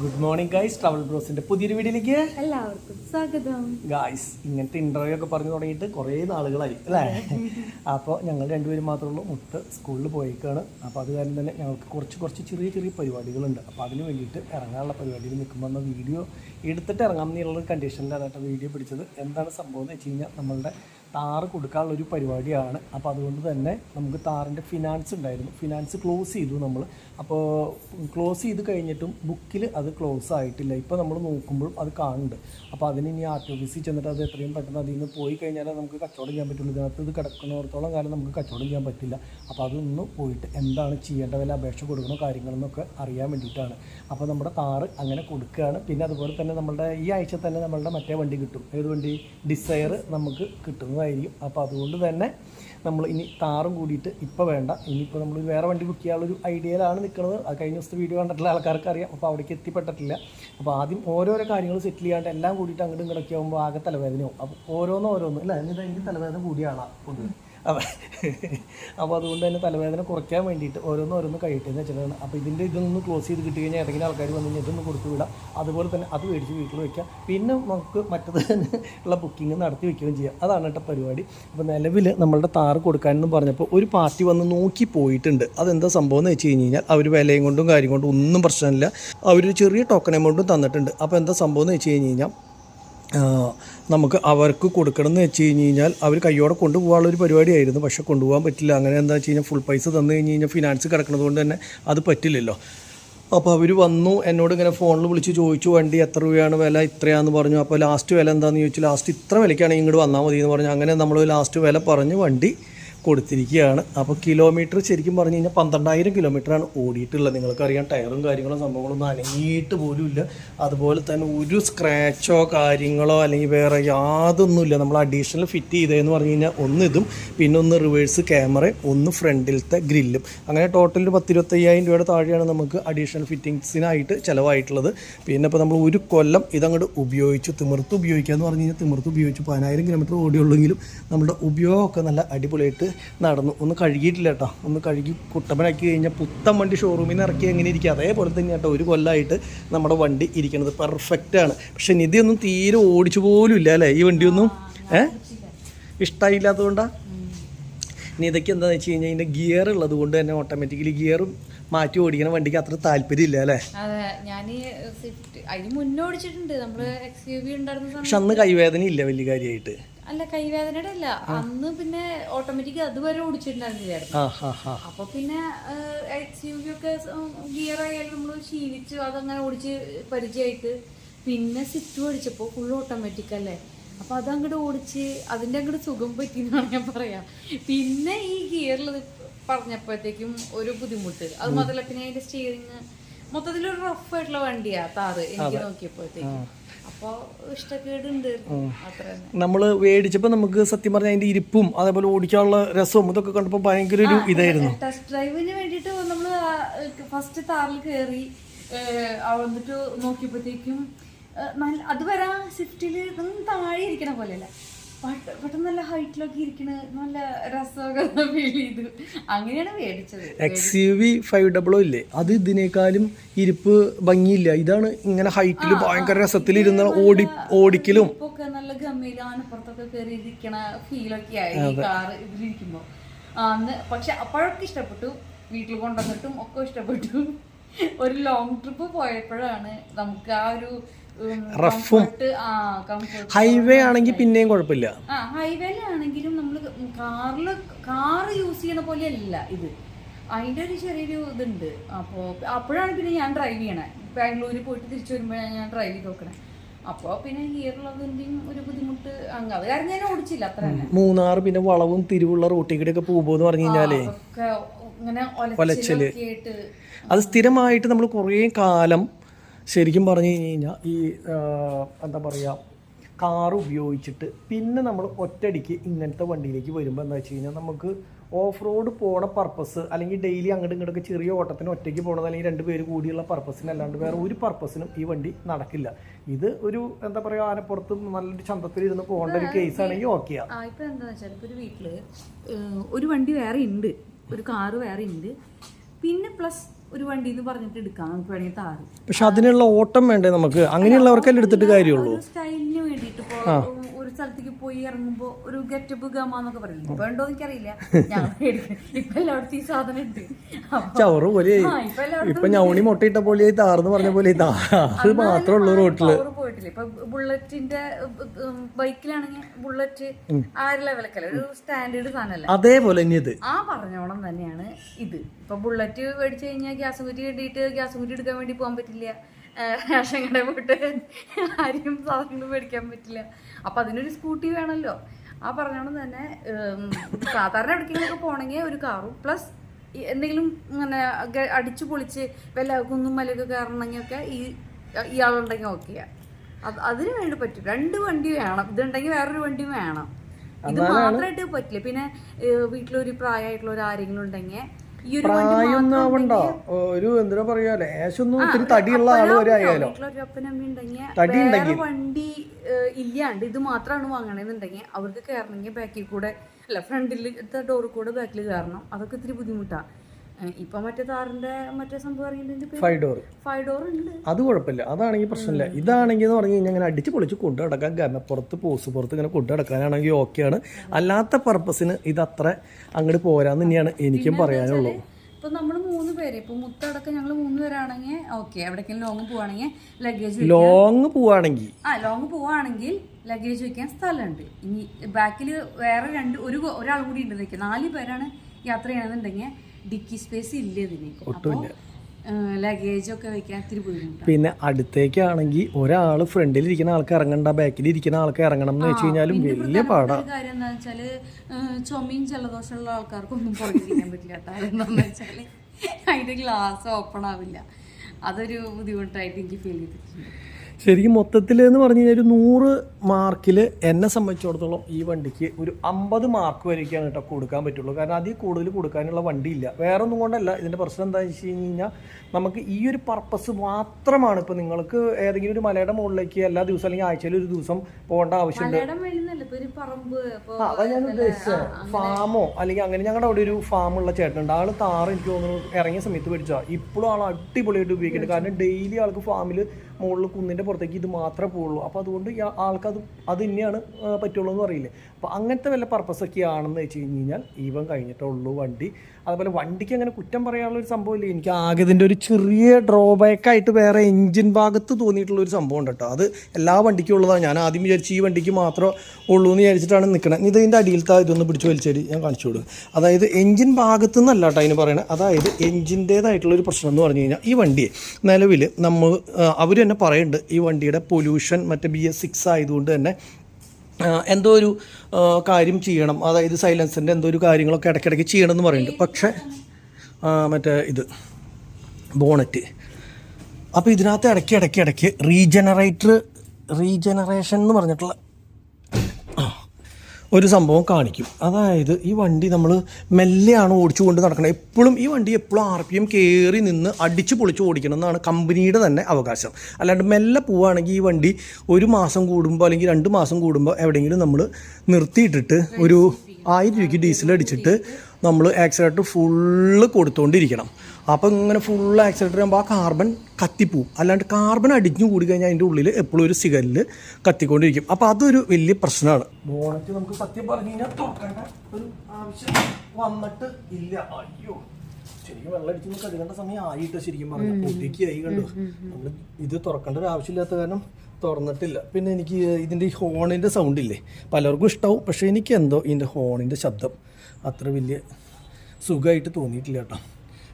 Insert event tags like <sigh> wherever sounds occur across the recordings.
Good morning guys travel ബ്രോസിന്റെ പുതിയൊരു വീഡിയോയിലേക്ക് എല്ലാവർക്കും സ്വാഗതം. ഗായ്സ് ഇങ്ങനത്തെ ഇന്റർവ്യൂ ഒക്കെ പറഞ്ഞു തുടങ്ങിയിട്ട് കുറേ നാളുകളായി അല്ലേ? അപ്പോൾ ഞങ്ങൾ രണ്ടുപേരും മാത്രമേ ഉള്ളൂ. മുത്ത് സ്കൂളിൽ പോയേക്കാണ്. അപ്പോൾ അത് കാരണം തന്നെ ഞങ്ങൾക്ക് കുറച്ച് കുറച്ച് ചെറിയ ചെറിയ പരിപാടികളുണ്ട്. അപ്പോൾ അതിന് വേണ്ടിയിട്ട് ഇറങ്ങാനുള്ള പരിപാടിയിൽ നിൽക്കുമ്പോൾ എന്ന വീഡിയോ എടുത്തിട്ട് ഇറങ്ങാം എന്നുള്ള കണ്ടീഷനിലാണ് കേട്ടോ വീഡിയോ പിടിച്ചത്. എന്താണ് സംഭവം എന്ന് വെച്ച് കഴിഞ്ഞാൽ നമ്മളുടെ താറ് കൊടുക്കാനുള്ള ഒരു പരിപാടിയാണ്. അപ്പോൾ അതുകൊണ്ട് തന്നെ നമുക്ക് താറിന്റെ ഫിനാൻസ് ഉണ്ടായിരുന്നു. ഫിനാൻസ് ക്ലോസ് ചെയ്തു നമ്മൾ അപ്പോൾ ക്ലോസ് ചെയ്ത് കഴിഞ്ഞിട്ടും ബുക്കിൽ അത് ക്ലോസ് ആയിട്ടില്ല. ഇപ്പോൾ നമ്മൾ നോക്കുമ്പോഴും അത് കാണുന്നുണ്ട്. അപ്പോൾ അതിന് ഇനി ആർ ടി ഓഫീസിൽ ചെന്നിട്ട് അത് എത്രയും പെട്ടെന്ന് അതിൽ നിന്ന് പോയി കഴിഞ്ഞാലേ നമുക്ക് കച്ചവടം ചെയ്യാൻ പറ്റുള്ളൂ. ഇതിനകത്ത് ഇത് കിടക്കുന്നിടത്തോളം കാലം നമുക്ക് കച്ചവടം ചെയ്യാൻ പറ്റില്ല. അപ്പോൾ അതൊന്ന് പോയിട്ട് എന്താണ് ചെയ്യേണ്ട വല്ല അപേക്ഷ കൊടുക്കണോ കാര്യങ്ങളെന്നൊക്കെ അറിയാൻ വേണ്ടിയിട്ടാണ്. അപ്പോൾ നമ്മുടെ താറ് അങ്ങനെ കൊടുക്കുകയാണ്. പിന്നെ അതുപോലെ തന്നെ നമ്മളുടെ ഈ ആഴ്ച തന്നെ നമ്മളുടെ മറ്റേ വണ്ടി കിട്ടും. ഏത് വണ്ടി? ഡിസയർ നമുക്ക് കിട്ടുന്നതായിരിക്കും അപ്പോൾ അതുകൊണ്ട് തന്നെ നമ്മൾ ഇനി താറും കൂടിയിട്ട് ഇപ്പോൾ വേണ്ട. ഇനിയിപ്പോൾ നമ്മൾ വേറെ വണ്ടി ബുക്ക് ചെയ്യാനുള്ളൊരു ഐഡിയയിലാണ് നിൽക്കുന്നത് അത് കഴിഞ്ഞ ദിവസത്തെ വീഡിയോ കണ്ടിട്ടുള്ള ആൾക്കാർക്ക് അറിയാം അപ്പോൾ അവിടേക്ക് എത്തിപ്പെട്ടിട്ടില്ല. അപ്പോൾ ആദ്യം ഓരോരോ കാര്യങ്ങൾ സെറ്റിൽ ചെയ്യാണ്ട് എല്ലാം കൂടിയിട്ട് അങ്ങോട്ടും ഇങ്ങോട്ടൊക്കെ ആകുമ്പോൾ ആകെ തലവേദനയാവും. അപ്പോൾ ഓരോന്ന് അല്ല? എന്നിട്ട് എനിക്ക് തലവേദന കൂടിയാണ് പൊതുവെ. <laughs> അപ്പോൾ അതുകൊണ്ട് തന്നെ തലവേദന കുറയ്ക്കാൻ വേണ്ടിയിട്ട് ഓരോന്ന് ഓരോന്ന് കഴിയട്ടെ എന്ന് വെച്ചിട്ടാണ്. അപ്പോൾ ഇതിന്റെ ഇതൊന്ന് ക്ലോസ് ചെയ്ത് കിട്ടി കഴിഞ്ഞാൽ ഏതെങ്കിലും ആൾക്കാർ വന്നു കഴിഞ്ഞാൽ ഇതൊന്ന് കൊടുത്തു വിടാം. അതുപോലെ തന്നെ അത് മേടിച്ച് വീട്ടിൽ വയ്ക്കാം പിന്നെ നമുക്ക് മറ്റത് തന്നെ ഉള്ള ബുക്കിംഗ് നടത്തി വയ്ക്കുകയും ചെയ്യാം. അതാണ് കേട്ടോ പരിപാടി. അപ്പോൾ നിലവിൽ നമ്മളുടെ താറ് കൊടുക്കാനെന്ന് പറഞ്ഞപ്പോൾ ഒരു പാർട്ടി വന്ന് നോക്കി പോയിട്ടുണ്ട്. അതെന്താ സംഭവം എന്ന് വെച്ച് കഴിഞ്ഞ് കഴിഞ്ഞാൽ അവർ വിലയും കൊണ്ടും കാര്യം കൊണ്ടും ഒന്നും പ്രശ്നമില്ല. അവർ ചെറിയ ടോക്കൺ എമൗണ്ടും തന്നിട്ടുണ്ട്. അപ്പോൾ എന്താ സംഭവം എന്ന് വെച്ച് കഴിഞ്ഞ് കഴിഞ്ഞാൽ നമുക്ക് അവർക്ക് കൊടുക്കണം എന്ന് വെച്ച് കഴിഞ്ഞ് കഴിഞ്ഞാൽ അവർ കയ്യോടെ കൊണ്ടുപോകാനുള്ള ഒരു പരിപാടിയായിരുന്നു. പക്ഷേ കൊണ്ടുപോകാൻ പറ്റില്ല. അങ്ങനെ എന്താ വെച്ച് കഴിഞ്ഞാൽ ഫുൾ പൈസ തന്നു കഴിഞ്ഞ് കഴിഞ്ഞാൽ ഫിനാൻസ് കിടക്കുന്നത് കൊണ്ട് തന്നെ അത് പറ്റില്ലല്ലോ. അപ്പോൾ അവർ വന്നു. എന്നോട് ഇങ്ങനെ ഫോണിൽ വിളിച്ച് ചോദിച്ചു വണ്ടി എത്ര രൂപയാണ് വില? ഇത്രയാണെന്ന് പറഞ്ഞു. അപ്പോൾ ലാസ്റ്റ് വില എന്താണെന്ന് ചോദിച്ചു. ലാസ്റ്റ് ഇത്ര വിലയ്ക്കാണെങ്കിൽ ഇങ്ങോട്ട് വന്നാൽ മതി എന്ന് പറഞ്ഞു. അങ്ങനെ നമ്മൾ ലാസ്റ്റ് വില പറഞ്ഞ് വണ്ടി കൊടുത്തിരിക്കുകയാണ്. അപ്പോൾ കിലോമീറ്റർ ശരിക്കും പറഞ്ഞു കഴിഞ്ഞാൽ പന്ത്രണ്ടായിരം കിലോമീറ്ററാണ് ഓടിയിട്ടുള്ളത്. നിങ്ങൾക്കറിയാം ടയറും കാര്യങ്ങളും സംഭവങ്ങളൊന്നും അനങ്ങിയിട്ട് പോലും ഇല്ല അതുപോലെ തന്നെ ഒരു സ്ക്രാച്ചോ കാര്യങ്ങളോ അല്ലെങ്കിൽ വേറെ യാതൊന്നുമില്ല. നമ്മൾ അഡീഷണൽ ഫിറ്റ് ചെയ്തതെന്ന് പറഞ്ഞു കഴിഞ്ഞാൽ ഒന്ന് ഇതും പിന്നെ ഒന്ന് റിവേഴ്സ് ക്യാമറ ഒന്ന് ഫ്രണ്ടിലത്തെ ഗ്രില്ലും അങ്ങനെ ടോട്ടൽ പത്തിരുപത്തയ്യായിരം രൂപയുടെ താഴെയാണ് നമുക്ക് അഡീഷണൽ ഫിറ്റിങ്സിനായിട്ട് ചിലവായിട്ടുള്ളത്. പിന്നെ ഇപ്പോൾ നമ്മൾ ഒരു കൊല്ലം ഇതങ്ങോട്ട് ഉപയോഗിച്ച് തിമിർത്ത് ഉപയോഗിക്കുക എന്ന് പറഞ്ഞു കഴിഞ്ഞാൽ തിമിർത്ത് ഉപയോഗിച്ച് പതിനായിരം കിലോമീറ്റർ ഓടിയുള്ളെങ്കിലും നമ്മുടെ ഉപയോഗമൊക്കെ നല്ല അടിപൊളിയായിട്ട് നടന്നു. ഒന്ന് കഴുകിയിട്ടില്ല കേട്ടോ. ഒന്ന് കഴുകി കുട്ടപ്പനാക്കി കഴിഞ്ഞാൽ പുത്തൻ വണ്ടി ഷോറൂമിൽ നിന്ന് ഇറക്കി എങ്ങനെ ഇരിക്കുക അതേപോലെ തന്നെ കേട്ടോ ഒരു കൊല്ലമായിട്ട് നമ്മുടെ വണ്ടി ഇരിക്കുന്നത് പെർഫെക്റ്റാണ് പക്ഷെ നിധിയൊന്നും തീരെ ഓടിച്ചു പോലും ഇല്ല അല്ലേ? ഈ വണ്ടിയൊന്നും? ഏ? ഇഷ്ടമായില്ലാത്തതുകൊണ്ടാണ് ഇനി ഇതൊക്കെ എന്താണെന്ന് വെച്ച് കഴിഞ്ഞാൽ ഇതിന്റെ ഗിയർ ഉള്ളത് കൊണ്ട് തന്നെ ഓട്ടോമാറ്റിക്കലി ഗിയറും മാറ്റി ഓടിക്കണ വണ്ടിക്ക് അത്ര താല്പര്യമില്ല അല്ലേ? പക്ഷെ അന്ന് കൈവേദന ഇല്ല വലിയ കാര്യമായിട്ട് അല്ല കൈവേദനയുടെ അല്ല. അന്ന് പിന്നെ ഓട്ടോമാറ്റിക് അതുവരെ ഓടിച്ചിട്ടുണ്ടായിരുന്നില്ലായിരുന്നു അപ്പൊ പിന്നെ എക്സ് യു വി ഒക്കെ ഗിയർ ആയാലും നമ്മൾ ശീലിച്ചു അതങ്ങനെ ഓടിച്ച് പരിചയമായിട്ട് പിന്നെ സിറ്റ് ഓടിച്ചപ്പോ ഫുൾ ഓട്ടോമാറ്റിക് അല്ലേ? അപ്പൊ അതങ്ങോട്ട് ഓടിച്ച് അതിന്റെ അങ്ങോട്ട് സുഖം പറ്റിയെന്നാണ് ഞാൻ പറയാ. പിന്നെ ഈ ഗിയറിൽ പറഞ്ഞപ്പോഴത്തേക്കും ഒരു ബുദ്ധിമുട്ട്. അത് മുതലൊക്കെ പിന്നെ അതിന്റെ സ്റ്റിയറിങ് മൊത്തത്തിലൊരു റഫ് ആയിട്ടുള്ള വണ്ടിയാ താറ് എനിക്ക് നോക്കിയപ്പോഴത്തേക്കും. മേടിച്ചപ്പോ നമ്മൾ മേടിച്ചപ്പോൾ നമുക്ക് സത്യം പറഞ്ഞാൽ അതിന്റെ ഇരിപ്പും അതേപോലെ ഓടിക്കാനുള്ള രസവും ഇതൊക്കെ കണ്ടപ്പോൾ ഭയങ്കര ഒരു ഇതായിരുന്നു. ടെസ്റ്റ് ഡ്രൈവിന് വേണ്ടിട്ട് നമ്മൾ ഫസ്റ്റ് താറിൽ കയറി വന്നിട്ട് നോക്കിയപ്പോഴത്തേക്കും അത് വരാ സ്വിഫ്റ്റിൽ ഇതൊന്നും താഴെ ഇരിക്കണ പോലെയല്ല. പെട്ടെന്ന് നല്ല ഹൈറ്റിലൊക്കെ ഇരിക്കണ നല്ല രസമൊക്കെ ഫീൽ ചെയ്തു. അങ്ങനെയാണ് മേടിച്ചത്. എക്സ് യു വി ഫൈവ് ഡബിളോ ഇല്ലേ? അത് ഇതിനേക്കാളും ഇരിപ്പ് ഭംഗിയില്ല. ഇതാണ് ഇങ്ങനെ ഹൈറ്റിൽ ഭയങ്കര രസത്തിൽ ഇരുന്ന ഓടി ഓടിക്കലും. ഒക്കെ നല്ല ഗമ്മയിൽ ആനപ്പുറത്തൊക്കെ കയറി ഇരിക്കണ ഫീലൊക്കെ ആയി ഇതിലിരിക്കുമ്പോ. അന്ന് പക്ഷെ അപ്പോഴൊക്കെ ഇഷ്ടപ്പെട്ടു. വീട്ടിൽ കൊണ്ടുവന്നിട്ടും ഒക്കെ ഇഷ്ടപ്പെട്ടു. ഒരു ലോങ് ട്രിപ്പ് പോയപ്പോഴാണ് നമുക്ക് ആ ഒരു റഫും ഹൈവേ ആണെങ്കിൽ പിന്നെയും കുഴപ്പമില്ല. ഹൈവേയിലാണെങ്കിലും നമ്മൾ കാറിൽ കാറ് യൂസ് ചെയ്യണ പോലെയല്ല ഇത്. അതിന്റെ ഒരു ചെറിയൊരു ഇതുണ്ട്. അപ്പോൾ അപ്പോഴാണ് പിന്നെ ഞാൻ ഡ്രൈവ് ചെയ്യണേ. ബാംഗ്ലൂരിൽ പോയിട്ട് തിരിച്ചു വരുമ്പോഴാണ് ഞാൻ ഡ്രൈവ് ചെയ്ത് നോക്കണേ. അപ്പോൾ പിന്നെ ഗിയറുള്ളതിന്റെയും ഒരു ബുദ്ധിമുട്ട് അങ്ങ്. അത് കാരണം ഞാൻ ഓടിച്ചില്ല അത്ര തന്നെ. മൂന്നാർ പിന്നെ വളവും തിരുവുള്ള റൂട്ടിൽ കൂടെ പോകുമ്പോൾ എന്ന് പറഞ്ഞു കഴിഞ്ഞാലേ. ഒക്കെ അത് സ്ഥിരമായിട്ട് നമ്മൾ കുറേ കാലം ശരിക്കും പറഞ്ഞു കഴിഞ്ഞു കഴിഞ്ഞാൽ ഈ എന്താ പറയുക കാർ ഉപയോഗിച്ചിട്ട് പിന്നെ നമ്മൾ ഒറ്റടിക്ക് ഇങ്ങനത്തെ വണ്ടിയിലേക്ക് വരുമ്പോൾ എന്താ വെച്ച് കഴിഞ്ഞാൽ നമുക്ക് ഓഫ് റോഡ് പോണ പർപ്പസ് അല്ലെങ്കിൽ ഡെയിലി അങ്ങോട്ടും ഇങ്ങോട്ടൊക്കെ ചെറിയ ഓട്ടത്തിന് ഒറ്റയ്ക്ക് പോകണത് അല്ലെങ്കിൽ രണ്ട് പേര് കൂടിയുള്ള പർപ്പസിനല്ലാണ്ട് വേറെ ഒരു പർപ്പസിനും ഈ വണ്ടി നടക്കില്ല. ഇത് ഒരു എന്താ പറയുക ആനപ്പുറത്ത് നല്ലൊരു ചന്തത്തിലിരുന്ന് പോകേണ്ട ഒരു കേസാണെങ്കിൽ ഓക്കെയാണ് ആ. ഇപ്പം എന്താ വെച്ചാൽ ഇപ്പോൾ ഒരു വീട്ടിൽ ഒരു വണ്ടി വേറെ ഉണ്ട് ഒരു കാറ് വേറെ ഉണ്ട് പിന്നെ പ്ലസ് ഒരു വണ്ടി എന്ന് പറഞ്ഞിട്ട് എടുക്കാം. നമുക്ക് വേണമെങ്കിൽ താറ്. പക്ഷെ അതിനുള്ള ഓട്ടം വേണ്ടേ നമുക്ക്? അങ്ങനെയുള്ളവർക്കല്ലേ എടുത്തിട്ട് കാര്യമുള്ളൂ. സ്റ്റൈലിന് വേണ്ടിയിട്ട് ഇപ്പോ ഒരു സ്ഥലത്തേക്ക് പോയി ഇറങ്ങുമ്പോ ഒരു ഗെറ്റപ്പ് ഗമ എന്നൊക്കെ പറയുന്നത് ഇപ്പൊ ഉണ്ടോ എനിക്കറിയില്ല. <laughs> ഞാൻ ഇപ്പൊ എല്ലായിടത്തും ഈ സാധനം ഉണ്ട്. ചവറ് പോലെ. ഇപ്പൊ ഞൗണി ഞവണി മുട്ടയിട്ട പോലെ താർന്ന് പറഞ്ഞ പോലെ താറ് മാത്രമേ ഉള്ളൂ റോട്ടിൽ. പോയിട്ടില്ല. ഇപ്പൊ ബുള്ളറ്റിന്റെ ബൈക്കിലാണെങ്കിൽ ബുള്ളറ്റ് ആ ഒരു ലെവലൊക്കെ ഒരു സ്റ്റാൻഡേർഡ് സാധനമല്ല? അതേപോലെ ആ പറഞ്ഞോളം തന്നെയാണ് ഇത്. ഇപ്പൊ ബുള്ളറ്റ് മേടിച്ചു കഴിഞ്ഞാൽ ഗ്യാസ് കുറ്റി കണ്ടിട്ട് ഗ്യാസ് കുറ്റി എടുക്കാൻ വേണ്ടി പോകാൻ പറ്റില്ല. റേഷൻ കടയിൽ പോയിട്ട് ആരെയും സാധനങ്ങൾ മേടിക്കാൻ പറ്റില്ല. അപ്പൊ അതിനൊരു സ്കൂട്ടി വേണമല്ലോ ആ പറഞ്ഞോണ്ട് തന്നെ സാധാരണ എവിടേക്കെങ്കിലൊക്കെ പോകണമെങ്കിൽ ഒരു കാറും. പ്ലസ് എന്തെങ്കിലും ഇങ്ങനെ അടിച്ചു പൊളിച്ച് വല്ല കുന്നും മലയൊക്കെ കയറണമെങ്കിൽ ഒക്കെ ഈ ഇയാളുണ്ടെങ്കിൽ ഓക്കെയാ അത് അതിന് വേണ്ടി പറ്റും. രണ്ട് വണ്ടി വേണം. ഇതുണ്ടെങ്കിൽ വേറൊരു വണ്ടി വേണം. ഇത് മാത്രമായിട്ട് പറ്റില്ല. പിന്നെ വീട്ടിലൊരു പ്രായമായിട്ടുള്ള ഒരു ആരെങ്കിലും ഉണ്ടെങ്കിൽ ഈ ഒരു വണ്ടി പ്രായമൊന്നും ഒരു എന്താ പറയാ ലേശൊന്നും ഒത്തിരി തടിയുള്ള ആൾ വരെ ആയാലോ? തടി ഉണ്ടെങ്കിൽ. വണ്ടി ഇല്ലാണ്ട് ഇത് മാത്രമാണ് വാങ്ങണെന്നുണ്ടെങ്കിൽ അവർക്ക് കയറണമെങ്കിൽ ബാക്കിൽ കൂടെ അല്ല ഫ്രണ്ടിൽ ഡോറിൽ കൂടെ ബാക്കിൽ കയറണം അതൊക്കെ ഇത്തിരി ബുദ്ധിമുട്ടാണ് ഇപ്പൊ മറ്റേ താറിന്റെ മറ്റേ സംഭവം ഫൈവ് ഡോർ ഫൈവ് ഡോർ ഉണ്ട്. അത് കുഴപ്പമില്ല. അതാണെങ്കിൽ പ്രശ്നമില്ല. ഇതാണെങ്കിൽ എന്ന് പറഞ്ഞു കഴിഞ്ഞാൽ ഇങ്ങനെ അടിച്ച് പൊളിച്ച് കൊണ്ടു നടക്കാം കാരണം പുറത്ത് പോസ് പുറത്ത് ഇങ്ങനെ കൊണ്ടു നടക്കാനാണെങ്കിൽ ഓക്കെയാണ് അല്ലാത്ത പർപ്പസിന് ഇത് അത്ര അങ്ങോട്ട് പോരാന്ന് തന്നെയാണ് എനിക്കും പറയാനുള്ളൂ. ഇപ്പൊ നമ്മൾ മൂന്ന് പേര് ഇപ്പൊ മുത്തടക്കം ഞങ്ങൾ മൂന്ന് പേരാണെങ്കിൽ ഓക്കെ എവിടേക്കെങ്കിലും ലോങ് പോവാണെങ്കിൽ ലഗേജ് ലോങ് പോവാണെങ്കിൽ ആ ലോങ് പോവാണെങ്കിൽ ലഗേജ് വെക്കാൻ സ്ഥലമുണ്ട്. ഇനി ബാക്കിൽ വേറെ രണ്ട് ഒരു ഒരാൾ കൂടി ഉണ്ട് നിൽക്കുക നാല് പേരാണ് യാത്ര ചെയ്യണമെന്നുണ്ടെങ്കിൽ ഡിക്കി സ്പേസ് ഇല്ല. ഇതിന് അപ്പോൾ ലഗേജ് ഒക്കെ വെക്കാൻ ഇത്തിരി ബുദ്ധിമുട്ടാണ്. പിന്നെ അടുത്തേക്കാണെങ്കിൽ ഒരാൾ ഫ്രണ്ടിൽ ഇരിക്കുന്ന ആൾക്ക് ഇറങ്ങണ്ട ബാക്കിൽ ഇരിക്കുന്ന ആൾക്ക് ഇറങ്ങണം എന്ന് വെച്ച് കഴിഞ്ഞാലും വലിയ പാടാണ് കാര്യം എന്താ വെച്ചാൽ ഏഹ്, ചുമയും ജലദോഷമുള്ള ആൾക്കാർക്കൊന്നും പുറകിരിക്കാൻ പറ്റില്ല കേട്ടോ. അതെന്താന്ന് വെച്ചാൽ അതിന്റെ ഗ്ലാസ് ഓപ്പൺ ആവില്ല. അതൊരു ബുദ്ധിമുട്ടായിട്ട് എനിക്ക് ഫീൽ ചെയ്തിട്ടുണ്ട്. ശരിക്കും മൊത്തത്തിൽ എന്ന് പറഞ്ഞു കഴിഞ്ഞാൽ ഒരു നൂറ് മാർക്കിൽ എന്നെ സംബന്ധിച്ചിടത്തോളം ഈ വണ്ടിക്ക് ഒരു അമ്പത് മാർക്ക് വരെയൊക്കെയാണ് കേട്ടോ കൊടുക്കാൻ പറ്റുള്ളൂ. കാരണം അതിൽ കൂടുതൽ കൊടുക്കാനുള്ള വണ്ടിയില്ല. വേറെ ഒന്നും കൊണ്ടല്ല. ഇതിന്റെ പ്രശ്നം എന്താണെന്ന് വെച്ച് കഴിഞ്ഞ് കഴിഞ്ഞാൽ നമുക്ക് ഈ ഒരു പർപ്പസ് മാത്രമാണ് ഇപ്പോൾ നിങ്ങൾക്ക് ഏതെങ്കിലും ഒരു മലയുടെ മുകളിലേക്ക് എല്ലാ ദിവസവും അല്ലെങ്കിൽ ആഴ്ചയിൽ ഒരു ദിവസം പോകേണ്ട ആവശ്യമുണ്ട്. ആ, അതാ ഞാൻ ഉദ്ദേശിച്ചത്. ഫാമോ അല്ലെങ്കിൽ അങ്ങനെ ഞങ്ങളുടെ അവിടെ ഒരു ഫാമുള്ള ചേട്ടനുണ്ട് ആൾ താറ് എനിക്ക് തോന്നുന്നു ഇറങ്ങിയ സമയത്ത് മേടിച്ചാ ഇപ്പോഴും ആൾ അടിപൊളിയായിട്ട് ഉപയോഗിക്കുന്നുണ്ട്. കാരണം ഡെയിലി ആൾക്ക് ഫാമിൽ മുകളിൽ കുന്നിന്റെ പുറത്തേക്ക് ഇത് മാത്രമേ പോവുള്ളൂ. അപ്പോൾ അതുകൊണ്ട് ആൾക്കത് ആൾക്ക് അത് തന്നെയാണ് പറ്റുള്ളൂ എന്ന് പറയില്ലേ? അപ്പോൾ അങ്ങനത്തെ വല്ല പർപ്പസ് ഒക്കെ ആണെന്ന് വെച്ച് കഴിഞ്ഞ് കഴിഞ്ഞാൽ ഈവൻ കഴിഞ്ഞിട്ടേ ഉള്ളൂ വണ്ടി. അതുപോലെ വണ്ടിക്ക് അങ്ങനെ കുറ്റം പറയാനുള്ള ഒരു സംഭവമില്ല? എനിക്ക് ആകെ ഇതിന്റെ ഒരു ചെറിയ ഡ്രോബാക്കായിട്ട് വേറെ എഞ്ചിൻ ഭാഗത്ത് തോന്നിയിട്ടുള്ള ഒരു സംഭവം ഉണ്ട് കേട്ടോ. അത് എല്ലാ വണ്ടിക്കും ഉള്ളതാണ്. ഞാൻ ആദ്യം വിചാരിച്ചു ഈ വണ്ടിക്ക് മാത്രമേ ഉള്ളൂ എന്ന് വിചാരിച്ചിട്ടാണ് നിൽക്കുന്നത് ഇത് ഇതിന്റെ അടിയിലത്തെ ഇതൊന്ന് പിടിച്ച് വലിച്ചേരി ഞാൻ കാണിച്ചു കൊടുക്കും അതായത് എഞ്ചിൻ ഭാഗത്ത് നിന്നല്ല കേട്ടോ അതിന് അതായത് എഞ്ചിന്റേതായിട്ടുള്ള ഒരു പ്രശ്നം എന്ന് പറഞ്ഞു കഴിഞ്ഞാൽ ഈ വണ്ടി നിലവിൽ നമ്മൾ അവർ തന്നെ പറയുന്നുണ്ട് ഈ വണ്ടിയുടെ പൊല്യൂഷൻ മറ്റേ ബി എസ് സിക്സ് ആയതുകൊണ്ട് തന്നെ എന്തോ ഒരു കാര്യം ചെയ്യണം. അതായത് സൈലൻസിന്റെ എന്തോ ഒരു കാര്യങ്ങളൊക്കെ ഇടയ്ക്കിടയ്ക്ക് ചെയ്യണം എന്ന് പറയുന്നുണ്ട്. പക്ഷേ മറ്റേ ഇത് ബോണറ്റ്. അപ്പോൾ ഇതിനകത്ത് ഇടയ്ക്ക് ഇടയ്ക്ക് ഇടയ്ക്ക് റീജനറേറ്റർ റീജനറേഷൻ എന്ന് പറഞ്ഞിട്ടുള്ള ഒരു സംഭവം കാണിക്കും. അതായത് ഈ വണ്ടി നമ്മൾ മെല്ലെയാണ് ഓടിച്ചു കൊണ്ട് നടക്കുന്നത് എപ്പോഴും ഈ വണ്ടി എപ്പോഴും ആർ പി എം കയറി നിന്ന് അടിച്ച് പൊളിച്ച് ഓടിക്കണം എന്നാണ് കമ്പനിയുടെ തന്നെ അവകാശം. അല്ലാണ്ട് മെല്ലെ പോവുകയാണെങ്കിൽ ഈ വണ്ടി ഒരു മാസം കൂടുമ്പോൾ അല്ലെങ്കിൽ രണ്ട് മാസം കൂടുമ്പോൾ എവിടെയെങ്കിലും നമ്മൾ നിർത്തിയിട്ടിട്ട് ഒരു ആയിരം രൂപയ്ക്ക് ഡീസൽ അടിച്ചിട്ട് നമ്മൾ ആക്സിലേറ്റർ ഫുള്ള് കൊടുത്തുകൊണ്ടിരിക്കണം അപ്പോൾ ഇങ്ങനെ ഫുൾ ആക്സിലേറ്റർ ആകുമ്പോൾ ആ കാർബൺ കത്തിപ്പോവും. അല്ലാണ്ട് കാർബൺ അടിഞ്ഞു കൂടി കഴിഞ്ഞാൽ അതിന്റെ ഉള്ളിൽ എപ്പോഴും ഒരു സിഗരൽ കത്തിക്കൊണ്ടിരിക്കും. അപ്പോൾ അതൊരു വലിയ പ്രശ്നമാണ്. ബോണറ്റ് നമുക്ക് സത്യം പറഞ്ഞു കഴിഞ്ഞാൽ തുറക്കേണ്ട ഒരു ആവശ്യം വന്നിട്ട് ഇല്ല. അയ്യോ ശരിക്കും വെള്ളം അടിച്ച് കഴുകേണ്ട സമയം ആയിട്ട് ശരിക്കും പറഞ്ഞു. ആയി കണ്ടു? നമ്മൾ ഇത് തുറക്കേണ്ട ഒരു ആവശ്യമില്ലാത്ത കാരണം തുറന്നിട്ടില്ല. പിന്നെ എനിക്ക് ഇതിന്റെ ഈ ഹോണിന്റെ സൗണ്ട് ഇല്ലേ? പലർക്കും ഇഷ്ടാവും. പക്ഷേ എനിക്ക് എന്തോ ഇതിന്റെ ഹോണിന്റെ ശബ്ദം അത്ര വലിയ സുഖമായിട്ട് തോന്നിയിട്ടില്ല കേട്ടോ.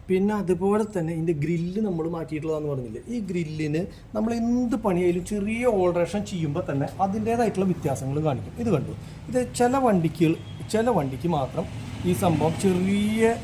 പിന്നെ അതുപോലെ തന്നെ ഇതിന്റെ ഗ്രില്ല് നമ്മൾ മാറ്റിയിട്ടുള്ളതെന്ന് പറഞ്ഞില്ലേ? ഈ ഗ്രില്ലിന് നമ്മൾ എന്ത് പണിയായാലും ചെറിയ ഓൾട്രേഷൻ ചെയ്യുമ്പോൾ തന്നെ അതിന്റേതായിട്ടുള്ള വ്യത്യാസങ്ങൾ കാണിക്കും. ഇത് കണ്ടു. ഇത് ചില വണ്ടിക്ക് ചില വണ്ടിക്ക് മാത്രം ഈ സംഭവം ചെറിയ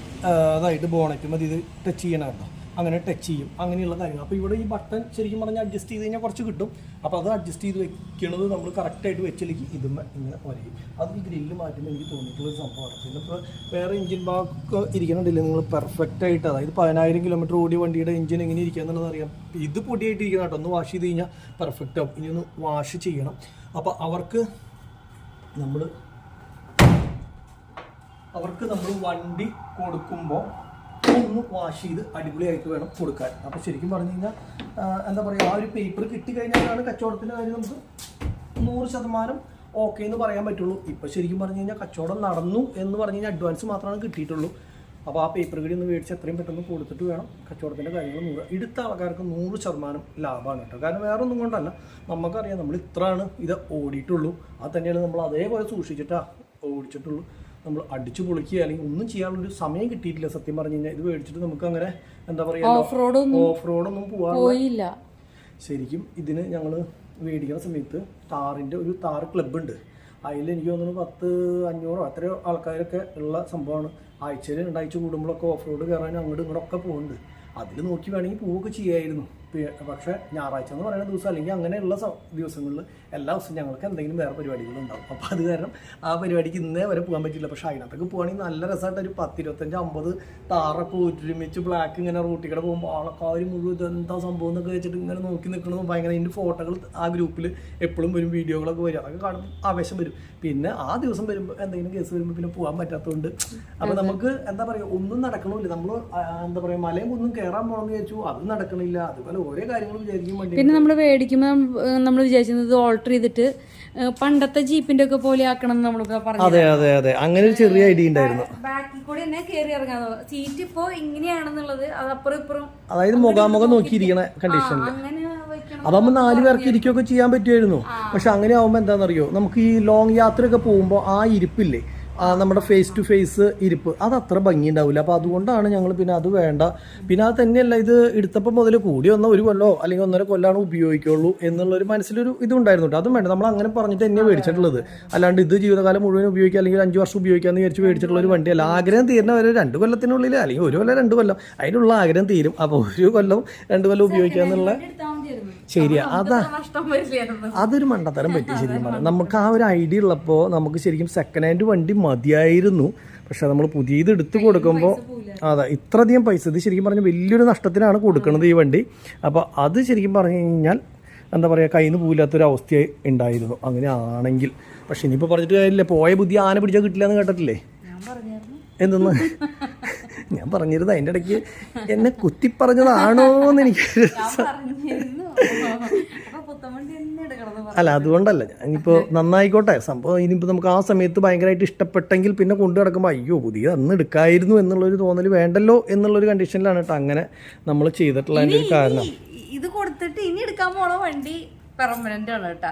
അതായിട്ട് ബോണറ്റ് മതി ഇത് ടച്ച് ചെയ്യണം കേട്ടോ. അങ്ങനെ ടച്ച് ചെയ്യും. അങ്ങനെയുള്ള കാര്യങ്ങൾ. അപ്പോൾ ഇവിടെ ഈ ബട്ടൺ ശരിക്കും പറഞ്ഞാൽ അഡ്ജസ്റ്റ് ചെയ്ത് കഴിഞ്ഞാൽ കുറച്ച് കിട്ടും. അപ്പോൾ അത് അഡ്ജസ്റ്റ് ചെയ്ത് വെക്കണത് നമ്മൾ കറക്റ്റായിട്ട് വെച്ചില്ലെങ്കിൽ ഇതും ഇങ്ങനെ വരയും അത് ഈ ഗ്രില്ല് മാറ്റുമ്പോൾ എനിക്ക് തോന്നിയിട്ടുള്ള ഒരു സംഭവമാണ് പിന്നെ ഇപ്പോൾ വേറെ എഞ്ചിൻ ഭാഗമൊക്കെ ഇരിക്കണുണ്ടല്ലേ നിങ്ങൾ പെർഫെക്റ്റ് ആയിട്ട്. അതായത് പതിനായിരം കിലോമീറ്റർ ഓടിയ വണ്ടിയുടെ എഞ്ചിൻ എങ്ങനെ ഇരിക്കുക അറിയാം. ഇത് പൊടിയായിട്ട് ഇരിക്കണം കേട്ടോ. ഒന്ന് വാഷ് ചെയ്ത് കഴിഞ്ഞാൽ പെർഫെക്റ്റ് ആവും. ഇനി ഒന്ന് വാഷ് ചെയ്യണം. അപ്പോൾ അവർക്ക് നമ്മൾ അവർക്ക് നമ്മൾ വണ്ടി കൊടുക്കുമ്പോൾ ഒന്ന് വാഷ് ചെയ്ത് അടിപൊളിയായിട്ട് വേണം കൊടുക്കാൻ. അപ്പോൾ ശരിക്കും പറഞ്ഞു കഴിഞ്ഞാൽ എന്താ പറയുക ആ ഒരു പേപ്പർ കിട്ടിക്കഴിഞ്ഞാലാണ് കച്ചവടത്തിന്റെ കാര്യം നമുക്ക് നൂറ് ശതമാനം ഓക്കെ എന്ന് പറയാൻ പറ്റുള്ളൂ. ഇപ്പം ശരിക്കും പറഞ്ഞു കഴിഞ്ഞാൽ കച്ചവടം നടന്നു എന്ന് പറഞ്ഞു കഴിഞ്ഞാൽ അഡ്വാൻസ് മാത്രമാണ് കിട്ടിയിട്ടുള്ളൂ. അപ്പോൾ ആ പേപ്പർ കൂടി ഒന്ന് മേടിച്ച് എത്രയും പെട്ടെന്ന് കൊടുത്തിട്ട് വേണം കച്ചവടത്തിന്റെ കാര്യങ്ങൾ നൂറ് എടുത്ത ആൾക്കാർക്ക് നൂറ് ശതമാനം ലാഭമാണ് കേട്ടോ. കാരണം വേറെ ഒന്നും കൊണ്ടല്ല. നമുക്കറിയാം നമ്മൾ ഇത്രയാണ് ഇത് ഓടിയിട്ടുള്ളൂ. അത് തന്നെയാണ് നമ്മൾ അതേപോലെ സൂക്ഷിച്ചിട്ടാ ഓടിച്ചിട്ടുള്ളൂ. നമ്മൾ അടിച്ചു പൊളിക്കുക അല്ലെങ്കിൽ ഒന്നും ചെയ്യാനുള്ള ഒരു സമയം കിട്ടിയിട്ടില്ല. സത്യം പറഞ്ഞു കഴിഞ്ഞാൽ ഇത് മേടിച്ചിട്ട് നമുക്ക് അങ്ങനെ എന്താ പറയുക ഓഫ് റോഡൊന്നും പോവാറില്ല ശരിക്കും ഇതിന് ഞങ്ങൾ മേടിക്കുന്ന സമയത്ത് താറിന്റെ ഒരു താർ ക്ലബ്ബ് ഉണ്ട്. അതിൽ എനിക്ക് തോന്നുന്നു പത്ത് അഞ്ഞൂറോ അത്രയോ ആൾക്കാരൊക്കെ ഉള്ള സംഭവമാണ്. ആഴ്ചയിൽ രണ്ടാഴ്ച കൂടുമ്പോഴൊക്കെ ഓഫ് റോഡ് കയറാൻ അങ്ങോട്ടും ഇങ്ങോട്ടൊക്കെ പോകുന്നുണ്ട്. അതിൽ നോക്കി വേണമെങ്കിൽ പോവുകയൊക്കെ ചെയ്യായിരുന്നു. പക്ഷേ ഞായറാഴ്ച എന്ന് പറയുന്ന ദിവസം അല്ലെങ്കിൽ അങ്ങനെയുള്ള ദിവസങ്ങളിൽ എല്ലാ ദിവസവും ഞങ്ങൾക്ക് എന്തെങ്കിലും വേറെ പരിപാടികളുണ്ടാവും അപ്പോൾ അത് കാരണം ആ പരിപാടിക്ക് ഇന്നേ വരെ പോകാൻ പറ്റില്ല പക്ഷേ അതിനകത്തൊക്കെ പോകുകയാണെങ്കിൽ നല്ല രസമായിട്ട് ഒരു പത്തിരുപത്തഞ്ച് അമ്പത് താറൊക്കെ ഒരുമിച്ച് ബ്ലാക്ക് ഇങ്ങനെ റൂട്ടിൽ പോകുമ്പോൾ ആൾക്കാർ മുഴുവൻ ഇതെന്താ സംഭവം എന്നൊക്കെ വെച്ചിട്ട് ഇങ്ങനെ നോക്കി നിൽക്കണമെന്ന് ഭയങ്കര ഇതിന്റെ ഫോട്ടോകൾ ആ ഗ്രൂപ്പിൽ എപ്പോഴും വരും വീഡിയോകളൊക്കെ വരും. അതൊക്കെ കാണുമ്പോൾ ആവേശം വരും. പിന്നെ ആ ദിവസം വരുമ്പോൾ എന്തെങ്കിലും കേസ് വരുമ്പോൾ പിന്നെ പോകാൻ പറ്റാത്തതുകൊണ്ട് അപ്പോൾ നമുക്ക് എന്താ പറയുക ഒന്നും നടക്കണമില്ല. നമ്മൾ എന്താ പറയുക മലയും കുന്നും കയറാൻ പോകണമെന്ന് വിചാരിച്ചു. അത് നടക്കണില്ല. അതുപോലെ ഓരോ കാര്യങ്ങളും വിചാരിക്കും പിന്നെ നമ്മൾ മേടിക്കുമ്പോൾ നമ്മൾ വിചാരിച്ചത് ഓൾട്ടർ ചെയ്തിട്ട് പണ്ടത്തെ ജീപ്പിന്റെ ഒക്കെ പോലെ ആക്കണം നമ്മളൊക്കെ പറഞ്ഞു അതെ അതെ അതെ. അങ്ങനെ ഒരു ചെറിയ ഐഡിയ ഉണ്ടായിരുന്നു. ബാക്കിൽ കൂടി തന്നെ കയറി ഇറങ്ങാൻ സീറ്റ് ഇപ്പോ ഇങ്ങനെയാണെന്നുള്ളത് അത് അപ്പുറം ഇപ്പുറം അതായത് മുഖാമുഖം നോക്കിയിരിക്കണ വെക്കണം? അതാകുമ്പോൾ നാല് പേർക്ക് ഇരിക്കുകയൊക്കെ ചെയ്യാൻ പറ്റുമായിരുന്നു. പക്ഷെ അങ്ങനെ ആവുമ്പോ എന്താണെന്നറിയോ? നമുക്ക് ഈ ലോങ് യാത്രയൊക്കെ പോകുമ്പോൾ ആ ഇരിപ്പില്ലേ? നമ്മുടെ ഫേസ് ടു ഫേസ് ഇരിപ്പ്. അത് അത്ര ഭംഗി ഉണ്ടാവില്ല അപ്പോൾ അതുകൊണ്ടാണ് ഞങ്ങൾ പിന്നെ അത് വേണ്ട. പിന്നെ അത് തന്നെയല്ല ഇത് എടുത്തപ്പോൾ മുതൽ കൂടി വന്ന ഒരു കൊല്ലോ അല്ലെങ്കിൽ ഒന്നര കൊല്ലാണ് ഉപയോഗിക്കുള്ളൂ എന്നുള്ളൊരു മനസ്സിലൊരു ഇതുണ്ടായിരുന്നു കേട്ടോ. അതും വേണ്ട. നമ്മൾ അങ്ങനെ പറഞ്ഞിട്ട് തന്നെ മേടിച്ചിട്ടുള്ളത്. അല്ലാണ്ട് ഇത് ജീവിതകാലം മുഴുവൻ ഉപയോഗിക്കുക അല്ലെങ്കിൽ അഞ്ച് വർഷം ഉപയോഗിക്കാമെന്ന് വിചാരിച്ച് മേടിച്ചിട്ടുള്ള ഒരു വണ്ടിയല്ല. ആഗ്രഹം തീരുന്ന വരെ രണ്ട് കൊല്ലത്തിനുള്ളിൽ അല്ലെങ്കിൽ ഒരു കൊല്ലം രണ്ട് കൊല്ലം. അതിനുള്ള ആഗ്രഹം തീരും. അപ്പോൾ ഒരു കൊല്ലം രണ്ട് കൊല്ലം ഉപയോഗിക്കുക എന്നുള്ള ശരിയാ. അതാ. അതൊരു മണ്ടത്തരം പറ്റി ശരിക്കും പറഞ്ഞാൽ നമുക്ക് ആ ഒരു ഐഡിയ ഉള്ളപ്പോൾ നമുക്ക് ശരിക്കും സെക്കൻഡ് ഹാൻഡ് വണ്ടി മതിയായിരുന്നു. പക്ഷെ നമ്മൾ പുതിയത് എടുത്തു കൊടുക്കുമ്പോൾ അതെ ഇത്രയധികം പൈസ. ഇത് ശരിക്കും പറഞ്ഞാൽ വലിയൊരു നഷ്ടത്തിനാണ് കൊടുക്കുന്നത് ഈ വണ്ടി. അപ്പോൾ അത് ശരിക്കും പറഞ്ഞു കഴിഞ്ഞാൽ എന്താ പറയുക കയ്യിൽ നിന്ന് പോയില്ലാത്തൊരു അവസ്ഥ ഉണ്ടായിരുന്നു. അങ്ങനെ ആണെങ്കിൽ. പക്ഷെ ഇനിയിപ്പോൾ പറഞ്ഞിട്ട് കാര്യമില്ല. പോയ ബുദ്ധി ആന പിടിച്ചാൽ കിട്ടില്ല എന്ന് കേട്ടിട്ടില്ലേ എന്തെന്ന്? ഞാൻ പറഞ്ഞിരുന്നു. അതിന്റെ ഇടയ്ക്ക് എന്നെ കുത്തി പറഞ്ഞതാണോ എന്ന് എനിക്ക് അല്ല അതുകൊണ്ടല്ല. ഇനിയിപ്പോൾ നന്നായിക്കോട്ടെ. സംഭവം ഇനിയിപ്പോൾ നമുക്ക് ആ സമയത്ത് ഭയങ്കരമായിട്ട് ഇഷ്ടപ്പെട്ടെങ്കിൽ പിന്നെ കൊണ്ടു കിടക്കുമ്പോൾ അയ്യോ പുതിയ അന്ന് എടുക്കായിരുന്നു എന്നുള്ളൊരു തോന്നൽ വേണ്ടല്ലോ എന്നുള്ളൊരു കണ്ടീഷനിലാണ് കേട്ടോ അങ്ങനെ നമ്മൾ ചെയ്തിട്ടുള്ള അതിന്റെ ഒരു കാരണം. ഇത് കൊടുത്തിട്ട് ഇനി എടുക്കാൻ പോണ വണ്ടി പെർമനന്റ് ആണ് കേട്ടാ.